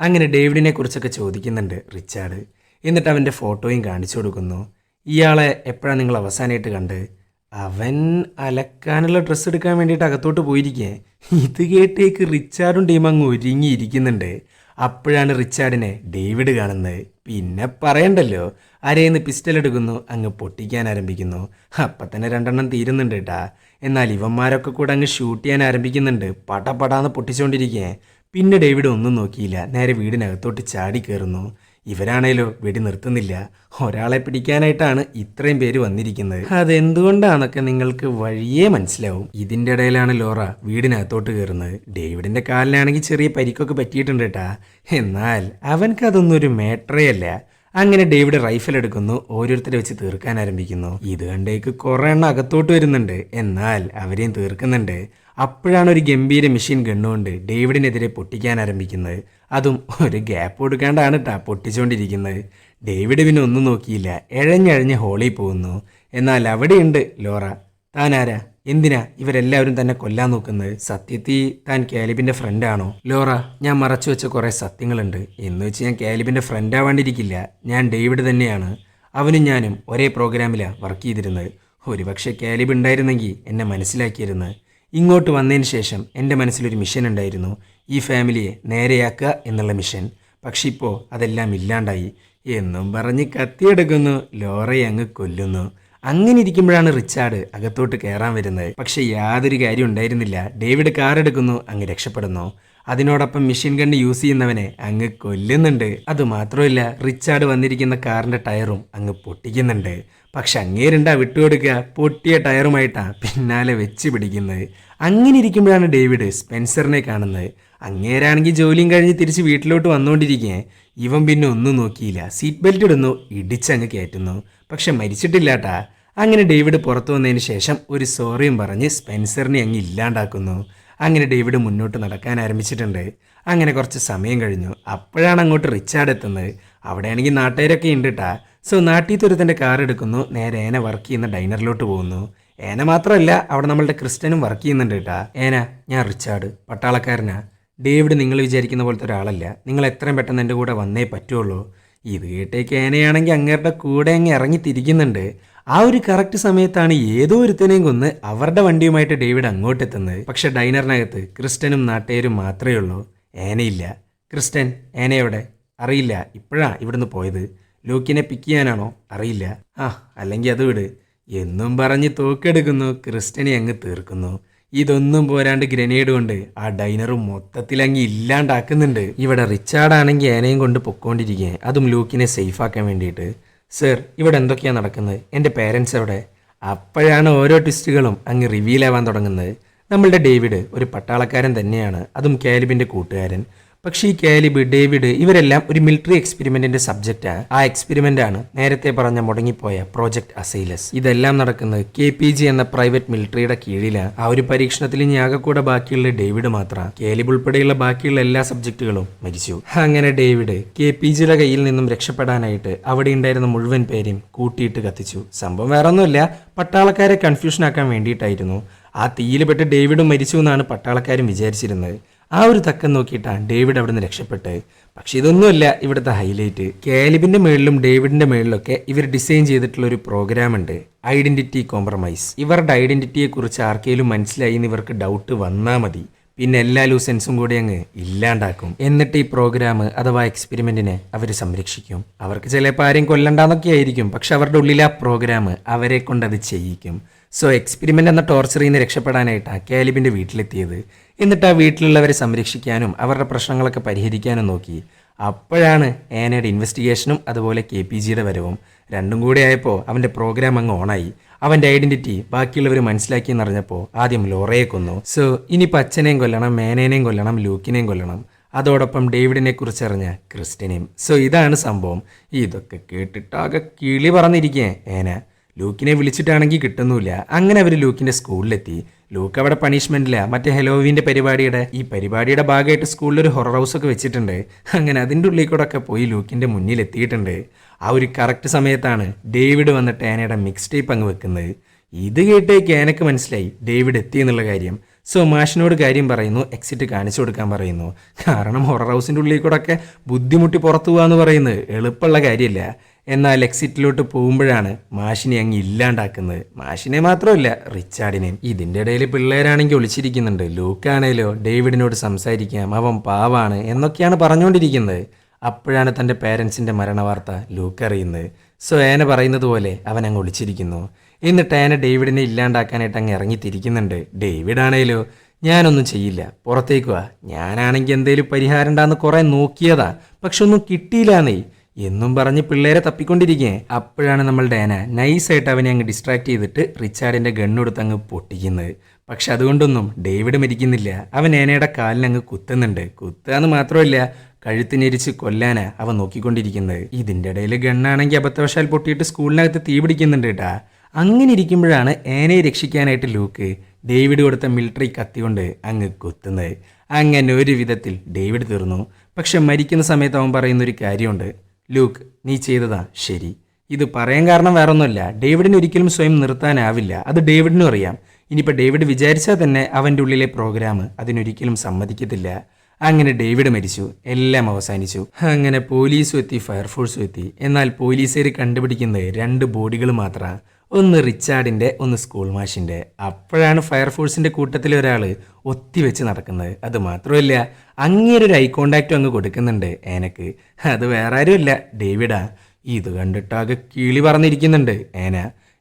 അങ്ങനെ ഡേവിഡിനെ കുറിച്ചൊക്കെ ചോദിക്കുന്നുണ്ട് റിച്ചാർഡ് എന്നിട്ട് അവന്റെ ഫോട്ടോയും കാണിച്ചു കൊടുക്കുന്നു. ഇയാളെ എപ്പോഴാണ് നിങ്ങൾ അവസാനമായിട്ട് കണ്ട്? അവൻ അലക്കാനുള്ള ഡ്രസ്സ് എടുക്കാൻ വേണ്ടിയിട്ട് അകത്തോട്ട് പോയിരിക്കേ. ഇത് കേട്ടേക്ക് റിച്ചാർഡും ടീം അങ്ങ് ഒരുങ്ങിയിരിക്കുന്നുണ്ട്. അപ്പോഴാണ് റിച്ചാർഡിനെ ഡേവിഡ് കാണുന്നത്. പിന്നെ പറയണ്ടല്ലോ അരയിന്ന് പിസ്റ്റൽ എടുക്കുന്നു അങ്ങ് പൊട്ടിക്കാൻ ആരംഭിക്കുന്നു. അപ്പം തന്നെ രണ്ടെണ്ണം തീരുന്നുണ്ട് കേട്ടാ എന്നാൽ ഇവന്മാരൊക്കെ കൂടെ അങ്ങ് ഷൂട്ട് ചെയ്യാൻ ആരംഭിക്കുന്നുണ്ട്. പടപടാന്ന് പൊട്ടിച്ചുകൊണ്ടിരിക്കേ പിന്നെ ഡേവിഡ് ഒന്നും നോക്കിയില്ല. നേരെ വീടിനകത്തോട്ട് ചാടി കയറുന്നു ഇവരാണേലോ വെടി നിർത്തുന്നില്ല. ഒരാളെ പിടിക്കാനായിട്ടാണ് ഇത്രയും പേര് വന്നിരിക്കുന്നത്. അതെന്തുകൊണ്ടാണൊക്കെ നിങ്ങൾക്ക് വഴിയേ മനസ്സിലാവും? ഇതിന്റെ ഇടയിലാണ് ലോറ വീടിനകത്തോട്ട് കയറുന്നത്. ഡേവിഡിന്റെ കാലിനാണെങ്കിൽ ചെറിയ പരിക്കൊക്കെ പറ്റിയിട്ടുണ്ട് കേട്ടാ എന്നാൽ അവൻക്കതൊന്നും ഒരു മേട്ടറേ അല്ല. അങ്ങനെ ഡേവിഡ് റൈഫിൽ എടുക്കുന്നു. ഓരോരുത്തരെ വെച്ച് തീർക്കാൻ ആരംഭിക്കുന്നു. ഇത് കണ്ടേക്ക് കുറെ എണ്ണം അകത്തോട്ട് വരുന്നുണ്ട്. എന്നാൽ അവരെയും തീർക്കുന്നുണ്ട്. അപ്പോഴാണ് ഒരു ഗംഭീര മെഷീൻ ഗണ്ണുകൊണ്ട് ഡേവിഡിനെതിരെ പൊട്ടിക്കാൻ ആരംഭിക്കുന്നത്. അതും ഒരു ഗ്യാപ്പ് കൊടുക്കാണ്ടാണ് കേട്ടോ പൊട്ടിച്ചുകൊണ്ടിരിക്കുന്നത് ഡേവിഡ് പിന്നെ ഒന്നും നോക്കിയില്ല. എഴഞ്ഞഴഞ്ഞ് ഹോളിൽ പോകുന്നു. എന്നാൽ അവിടെയുണ്ട് ലോറ. താനാരാ എന്തിനാ ഇവരെല്ലാവരും തന്നെ കൊല്ലാൻ നോക്കുന്നത്? സത്യത്തി താൻ കാലിബിന്റെ ഫ്രണ്ടാണോ ലോറ ഞാൻ മറച്ചു വെച്ച കുറെ സത്യങ്ങളുണ്ട്. എന്ന് വെച്ച് ഞാൻ കാലിബിന്റെ ഫ്രണ്ട് ആവാണ്ടിരിക്കില്ല. ഞാൻ ഡേവിഡ് തന്നെയാണ്. അവനും ഞാനും ഒരേ പ്രോഗ്രാമിലാണ് വർക്ക് ചെയ്തിരുന്നത്. ഒരുപക്ഷെ കാലിബ് ഉണ്ടായിരുന്നെങ്കിൽ എന്നെ മനസ്സിലാക്കിയിരുന്നു ഇങ്ങോട്ട് വന്നതിന് ശേഷം എന്റെ മനസ്സിലൊരു മിഷൻ ഉണ്ടായിരുന്നു. ഈ ഫാമിലിയെ നേരെയാക്കുക എന്നുള്ള മിഷൻ പക്ഷെ ഇപ്പോൾ അതെല്ലാം ഇല്ലാണ്ടായി. എന്നും പറഞ്ഞ് കത്തിയെടുക്കുന്നു. ലോറയെ അങ്ങ് കൊല്ലുന്നു. അങ്ങനെ ഇരിക്കുമ്പോഴാണ് റിച്ചാർഡ് അകത്തോട്ട് കയറാൻ വരുന്നത്. പക്ഷെ യാതൊരു കാര്യം ഉണ്ടായിരുന്നില്ല. ഡേവിഡ് കാർ എടുക്കുന്നു അങ്ങ് രക്ഷപ്പെടുന്നു. അതിനോടൊപ്പം മെഷീൻ ഗണ്ണ് യൂസ് ചെയ്യുന്നവനെ അങ്ങ് കൊല്ലുന്നുണ്ട്. അതുമാത്രമല്ല റിച്ചാർഡ് വന്നിരിക്കുന്ന കാറിന്റെ ടയറും അങ്ങ് പൊട്ടിക്കുന്നുണ്ട്. പക്ഷെ അങ്ങേരുണ്ടാ വിട്ടുകൊടുക്കുക. പൊട്ടിയ ടയറുമായിട്ടാ പിന്നാലെ വെച്ച് പിടിക്കുന്നത്. അങ്ങനെ ഇരിക്കുമ്പോഴാണ് ഡേവിഡ് സ്പെൻസറിനെ കാണുന്നത്. അങ്ങേരാണെങ്കിൽ ജോലിയും കഴിഞ്ഞ് തിരിച്ച് വീട്ടിലോട്ട് വന്നുകൊണ്ടിരിക്കേ ഇവൻ പിന്നെ ഒന്നും നോക്കിയില്ല. സീറ്റ് ബെൽറ്റ് ഇടുന്നു ഇടിച്ചങ്ങ് കയറ്റുന്നു. പക്ഷെ മരിച്ചിട്ടില്ലാട്ടാ. അങ്ങനെ ഡേവിഡ് പുറത്തു വന്നതിന് ശേഷം ഒരു സോറിയും പറഞ്ഞ് സ്പെൻസറിനെ അങ്ങ് ഇല്ലാണ്ടാക്കുന്നു. അങ്ങനെ ഡേവിഡ് മുന്നോട്ട് നടക്കാൻ ആരംഭിച്ചിട്ടുണ്ട്. അങ്ങനെ കുറച്ച് സമയം കഴിഞ്ഞു. അപ്പോഴാണ് അങ്ങോട്ട് റിച്ചാർഡ് എത്തുന്നത്. അവിടെയാണെങ്കിൽ നാട്ടുകാരൊക്കെ ഉണ്ട് കേട്ടാ സോ നാട്ടിൽ തുരുത്തന്റെ കാർ എടുക്കുന്നു. നേരെ ഏന വർക്ക് ചെയ്യുന്ന ഡൈനറിലോട്ട് പോകുന്നു. ഏന മാത്രമല്ല അവിടെ നമ്മളുടെ ക്രിസ്ത്യനും വർക്ക് ചെയ്യുന്നുണ്ട് കേട്ടാ ഏന ഞാൻ റിച്ചാർഡ് പട്ടാളക്കാരനാ. ഡേവിഡ് നിങ്ങൾ വിചാരിക്കുന്ന പോലത്തെ ഒരാളല്ല. നിങ്ങൾ എത്രയും പെട്ടെന്ന് എന്റെ കൂടെ വന്നേ പറ്റുള്ളൂ. ഇത് കേട്ടേക്ക് ഏനയാണെങ്കിൽ അങ്ങേരുടെ കൂടെ അങ്ങ് ഇറങ്ങി തിരിക്കുന്നുണ്ട്. ആ ഒരു കറക്റ്റ് സമയത്താണ് ഏതോ ഒരുത്തനെയും കൊന്ന് അവരുടെ വണ്ടിയുമായിട്ട് ഡേവിഡ് അങ്ങോട്ട് എത്തുന്നത് പക്ഷെ ഡൈനറിനകത്ത് ക്രിസ്റ്റനും നാട്ടുകാരും മാത്രമേ ഉള്ളൂ. ഏനയില്ല. ക്രിസ്റ്റൻ ഏനയവിടെ? അറിയില്ല. ഇപ്പോഴാണ് ഇവിടുന്ന് പോയത്. ലൂക്കിനെ പിക്ക് ചെയ്യാനാണോ? അറിയില്ല. ആ അല്ലെങ്കിൽ അത് വിട്. എന്നും പറഞ്ഞ് തോക്കെടുക്കുന്നു. ക്രിസ്റ്റനെ അങ്ങ് തീർക്കുന്നു. ഇതൊന്നും പോരാണ്ട് ഗ്രനേഡ് കൊണ്ട് ആ ഡൈനറും മൊത്തത്തിൽ അങ്ങ് ഇല്ലാണ്ടാക്കുന്നുണ്ട്. ഇവിടെ റിച്ചാർഡ് ആണെങ്കിൽ ഏനയും കൊണ്ട് പൊക്കോണ്ടിരിക്കുക അതും ലൂക്കിനെ സേഫ് ആക്കാൻ വേണ്ടിയിട്ട്. സർ ഇവിടെ എന്തൊക്കെയാണ് നടക്കുന്നത്? എന്റെ പേരൻസ് അവിടെ അപ്പോഴാണ് ഓരോ ട്വിസ്റ്റുകളും അങ്ങ് റിവീൽ ആവാൻ തുടങ്ങുന്നത്. നമ്മളുടെ ഡേവിഡ് ഒരു പട്ടാളക്കാരൻ തന്നെയാണ്. അതും കാലിബിന്റെ കൂട്ടുകാരൻ. പക്ഷേ ഈ കാലിബ് ഡേവിഡ് ഇവരെല്ലാം ഒരു മിലിറ്ററി എക്സ്പെരിമെന്റിന്റെ സബ്ജക്റ്റാണ് ആ. എക്സ്പെരിമെന്റ് ആണ് നേരത്തെ പറഞ്ഞ മുടങ്ങിപ്പോയ പ്രോജക്ട് അസൈലസ് ഇതെല്ലാം നടക്കുന്നത് കെ പി ജി എന്ന പ്രൈവറ്റ് മിലിറ്ററിയുടെ കീഴിലാണ്. ആ ഒരു പരീക്ഷണത്തിൽ ഇനി കൂടെ ബാക്കിയുള്ള ഡേവിഡ് മാത്രം. കാലിബ് ഉൾപ്പെടെയുള്ള ബാക്കിയുള്ള എല്ലാ സബ്ജക്റ്റുകളും മരിച്ചു. അങ്ങനെ ഡേവിഡ് കെ പി ജിയുടെ കയ്യിൽ നിന്നും രക്ഷപ്പെടാനായിട്ട് അവിടെ ഉണ്ടായിരുന്ന മുഴുവൻ പേരെയും കൂട്ടിയിട്ട് കത്തിച്ചു. സംഭവം വേറെ ഒന്നുമില്ല പട്ടാളക്കാരെ കൺഫ്യൂഷൻ ആക്കാൻ വേണ്ടിയിട്ടായിരുന്നു. ആ തീയിൽ പെട്ട് ഡേവിഡും മരിച്ചു എന്നാണ് പട്ടാളക്കാരും വിചാരിച്ചിരുന്നത്. ആ ഒരു തക്കം നോക്കിയിട്ടാണ് ഡേവിഡ് അവിടെ നിന്ന് രക്ഷപ്പെട്ടത്. പക്ഷെ ഇതൊന്നുമല്ല ഇവിടുത്തെ ഹൈലൈറ്റ്. കാലിബിന്റെ മേളിലും ഡേവിഡിന്റെ മേളിലൊക്കെ ഇവർ ഡിസൈൻ ചെയ്തിട്ടുള്ള ഒരു പ്രോഗ്രാം ഉണ്ട്. Identity compromise. ഇവരുടെ ഐഡന്റിറ്റിയെ കുറിച്ച് ആർക്കെങ്കിലും മനസ്സിലായി എന്ന് ഇവർക്ക് ഡൗട്ട് വന്നാൽ മതി. പിന്നെ എല്ലാ ലൂസൻസും കൂടി അങ്ങ് ഇല്ലാണ്ടാക്കും. എന്നിട്ട് ഈ പ്രോഗ്രാം അഥവാ എക്സ്പെരിമെന്റിനെ അവർ സംരക്ഷിക്കും. അവർക്ക് ചിലപ്പോൾ ആരെയും കൊല്ലണ്ടെന്നൊക്കെ ആയിരിക്കും. പക്ഷെ അവരുടെ ഉള്ളിൽ ആ പ്രോഗ്രാം അവരെ കൊണ്ട് അത് ചെയ്യിക്കും. സോ എക്സ്പെരിമെന്റ് എന്ന ടോർച്ചറിൽ നിന്ന് രക്ഷപ്പെടാനായിട്ടാണ് കാലിബിന്റെ വീട്ടിലെത്തിയത്. എന്നിട്ട് ആ വീട്ടിലുള്ളവരെ സംരക്ഷിക്കാനും അവരുടെ പ്രശ്നങ്ങളൊക്കെ പരിഹരിക്കാനും നോക്കി. അപ്പോഴാണ് ഏനയുടെ ഇൻവെസ്റ്റിഗേഷനും അതുപോലെ കെ പി ജിയുടെ വരവും രണ്ടും കൂടി ആയപ്പോൾ അവന്റെ പ്രോഗ്രാം അങ്ങ് ഓണായി. അവന്റെ ഐഡന്റിറ്റി ബാക്കിയുള്ളവർ മനസ്സിലാക്കിയെന്ന് അറിഞ്ഞപ്പോൾ ആദ്യം ലോറയെ കൊന്നു. സോ ഇനിയിപ്പോൾ അച്ഛനെയും കൊല്ലണം മേനേനെയും കൊല്ലണം ലൂക്കിനെയും കൊല്ലണം. അതോടൊപ്പം ഡേവിഡിനെ കുറിച്ചറിഞ്ഞ ക്രിസ്റ്റിനെയും സോ ഇതാണ് സംഭവം. ഇതൊക്കെ കേട്ടിട്ടാകെ കിളി പറഞ്ഞിരിക്കേ ഏന. ലൂക്കിനെ വിളിച്ചിട്ടാണെങ്കിൽ കിട്ടുന്നില്ല. അങ്ങനെ അവർ ലൂക്കിന്റെ സ്കൂളിലെത്തി. ലൂക്ക് അവിടെ പണിഷ്മെന്റില്ല മറ്റേ ഹെലോവിന്റെ പരിപാടിയുടെ ഈ പരിപാടിയുടെ ഭാഗമായിട്ട് സ്കൂളിൽ ഒരു ഹൊറർ ഹൗസ് ഒക്കെ വെച്ചിട്ടുണ്ട്. അങ്ങനെ അതിന്റെ ഉള്ളിൽ കൂടെ ഒക്കെ പോയി ലൂക്കിന്റെ മുന്നിൽ എത്തിയിട്ടുണ്ട് ആ ഒരു കറക്റ്റ് സമയത്താണ് ഡേവിഡ് വന്നിട്ട് ടാനയുടെ മിക്സ് ടേപ്പ് അങ്ങ് വെക്കുന്നത്. ഇത് കേട്ടേക്ക് കേനക്ക് മനസ്സിലായി ഡേവിഡ് എത്തി എന്നുള്ള കാര്യം. സോ മാഷിനോട് കാര്യം പറയുന്നു എക്സിറ്റ് കാണിച്ചു കൊടുക്കാൻ പറയുന്നു. കാരണം ഹൊറർ ഹൗസിന്റെ ഉള്ളിൽ കൂടെ ഒക്കെ ബുദ്ധിമുട്ടി പുറത്തു പോകാമെന്ന് പറയുന്നത് എളുപ്പമുള്ള കാര്യമല്ല. എന്നാൽ എക്സിറ്റിലോട്ട് പോകുമ്പോഴാണ് മാഷിനെ അങ്ങ് ഇല്ലാണ്ടാക്കുന്നത്. മാഷിനെ മാത്രമല്ല റിച്ചാർഡിനെയും ഇതിന്റെ ഇടയിൽ പിള്ളേരാണെങ്കിൽ ഒളിച്ചിരിക്കുന്നുണ്ട്. ലൂക്കാണേലോ ഡേവിഡിനോട് സംസാരിക്കാം. അവൻ പാവാണ് എന്നൊക്കെയാണ് പറഞ്ഞുകൊണ്ടിരിക്കുന്നത്. അപ്പോഴാണ് തന്റെ പേരൻസിന്റെ മരണവാർത്ത ലൂക്ക് അറിയുന്നത്. സോ ഏന പറയുന്നത് പോലെ അവൻ അങ്ങ് ഒളിച്ചിരിക്കുന്നു. എന്നിട്ട് ഏന ഡേവിഡിനെ ഇല്ലാണ്ടാക്കാനായിട്ട് അങ്ങ് ഇറങ്ങിത്തിരിക്കുന്നുണ്ട്. ഡേവിഡ് ആണേലോ ഞാനൊന്നും ചെയ്യില്ല. പുറത്തേക്ക് വാ. ഞാനാണെങ്കിൽ എന്തേലും പരിഹാരം ഉണ്ടാന്ന് കുറെ നോക്കിയതാ. പക്ഷെ ഒന്നും കിട്ടിയില്ലാന്നേ. എന്നും പറഞ്ഞ് പിള്ളേരെ തപ്പിക്കൊണ്ടിരിക്കേ അപ്പോഴാണ് നമ്മൾ ഡാന നൈസായിട്ട് അവനെ അങ്ങ് ഡിസ്ട്രാക്ട് ചെയ്തിട്ട് റിച്ചാർഡിന്റെ ഗണ്ണെടുത്ത് അങ്ങ് പൊട്ടിക്കുന്നത്. പക്ഷെ അതുകൊണ്ടൊന്നും ഡേവിഡ് മരിക്കുന്നില്ല. അവൻ ഏനയുടെ കാലിനങ്ങ് കുത്തുന്നുണ്ട്. കുത്തുകയെന്ന് മാത്രമല്ല കഴുത്തിനെരിച്ച് കൊല്ലാനാ അവൻ നോക്കിക്കൊണ്ടിരിക്കുന്നത്. ഇതിന്റെ ഇടയിൽ ഗണ്ണാണെങ്കിൽ അബദ്ധവശാൽ പൊട്ടിയിട്ട് സ്കൂളിനകത്ത് തീ പിടിക്കുന്നുണ്ട് കേട്ടാ അങ്ങനെ ഇരിക്കുമ്പോഴാണ് ഏനയെ രക്ഷിക്കാനായിട്ട് ലൂക്ക് ഡേവിഡ് കൊടുത്ത മിലിറ്ററി കത്തികൊണ്ട് അങ്ങ് കുത്തുന്നത്. അങ്ങനെ ഒരു വിധത്തിൽ ഡേവിഡ് തീർന്നു. പക്ഷെ മരിക്കുന്ന സമയത്ത് അവൻ പറയുന്നൊരു കാര്യമുണ്ട്. ലൂക്ക് നീ ചെയ്തതാ ശരി. ഇത് പറയാൻ കാരണം വേറൊന്നുമല്ല. ഡേവിഡിന് ഒരിക്കലും സ്വയം നിർത്താനാവില്ല. അത് ഡേവിഡിനും അറിയാം. ഇനിയിപ്പോൾ ഡേവിഡ് വിചാരിച്ചാൽ തന്നെ അവന്റെ ഉള്ളിലെ പ്രോഗ്രാം അതിനൊരിക്കലും സമ്മതിക്കത്തില്ല. അങ്ങനെ ഡേവിഡ് മരിച്ചു. എല്ലാം അവസാനിച്ചു. അങ്ങനെ പോലീസും എത്തി ഫയർഫോഴ്സും എത്തി. എന്നാൽ പോലീസുകാർ കണ്ടുപിടിക്കുന്നത് രണ്ട് ബോഡികൾ മാത്രമാണ് ഒന്ന് റിച്ചാർഡിന്റെ ഒന്ന് സ്കൂൾ മാഷിന്റെ. അപ്പോഴാണ് ഫയർഫോഴ്സിന്റെ കൂട്ടത്തിൽ ഒരാൾ ഒത്തിവെച്ച് നടക്കുന്നത്. അത് മാത്രമല്ല അങ്ങേരെ ഒരു ഐ കോണ്ടാക്റ്റും അങ്ങ് കൊടുക്കുന്നുണ്ട് ഏനക്ക്. അത് വേറെ ആരുമല്ല ഡേവിഡാ ഇത് കണ്ടിട്ടാകെ കിളി പറഞ്ഞിരിക്കുന്നുണ്ട് ഏന.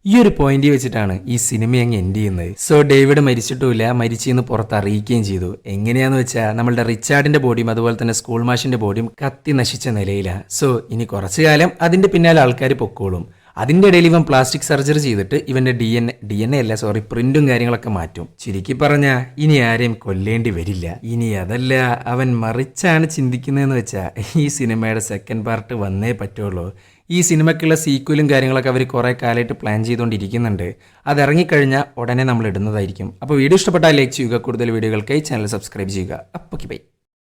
ഈ ഒരു പോയിന്റ് വെച്ചിട്ടാണ് ഈ സിനിമ അങ്ങ് എൻഡ് ചെയ്യുന്നത്. സോ ഡേവിഡ് മരിച്ചിട്ടുമില്ല മരിച്ചെന്ന് പുറത്ത് അറിയിക്കുകയും ചെയ്തു. എങ്ങനെയാന്ന് വെച്ചാൽ നമ്മളുടെ റിച്ചാർഡിന്റെ ബോഡിയും അതുപോലെ തന്നെ സ്കൂൾ മാഷിന്റെ ബോഡിയും കത്തി നശിച്ച നിലയിലാണ് സോ ഇനി കുറച്ചു കാലം അതിന്റെ പിന്നാലെ ആൾക്കാർ പൊക്കോളും. അതിന്റെ ഇടയിൽ ഇവൻ പ്ലാസ്റ്റിക് സർജറി ചെയ്തിട്ട് ഇവന്റെ D N D N A അല്ല സോറി പ്രിന്റും കാര്യങ്ങളൊക്കെ മാറ്റും. ചുരുക്കി പറഞ്ഞാൽ ഇനി ആരെയും കൊല്ലേണ്ടി വരില്ല. ഇനി അതല്ല അവൻ മറിച്ചാണ് ചിന്തിക്കുന്നതെന്ന് വെച്ചാൽ ഈ സിനിമയുടെ സെക്കൻഡ് പാർട്ട് വന്നേ പറ്റുള്ളൂ. ഈ സിനിമയ്ക്കുള്ള സീക്വലും കാര്യങ്ങളൊക്കെ അവർ കുറേ കാലമായിട്ട് പ്ലാൻ ചെയ്തുകൊണ്ടിരിക്കുന്നുണ്ട്. അത് ഇറങ്ങിക്കഴിഞ്ഞാൽ ഉടനെ നമ്മൾ ഇടുന്നതായിരിക്കും. അപ്പോൾ വീഡിയോ ഇഷ്ടപ്പെട്ടാൽ ലൈക്ക് ചെയ്യുക. കൂടുതൽ വീഡിയോകൾക്കായി ചാനൽ സബ്സ്ക്രൈബ് ചെയ്യുക. അപ്പോൾ ബൈ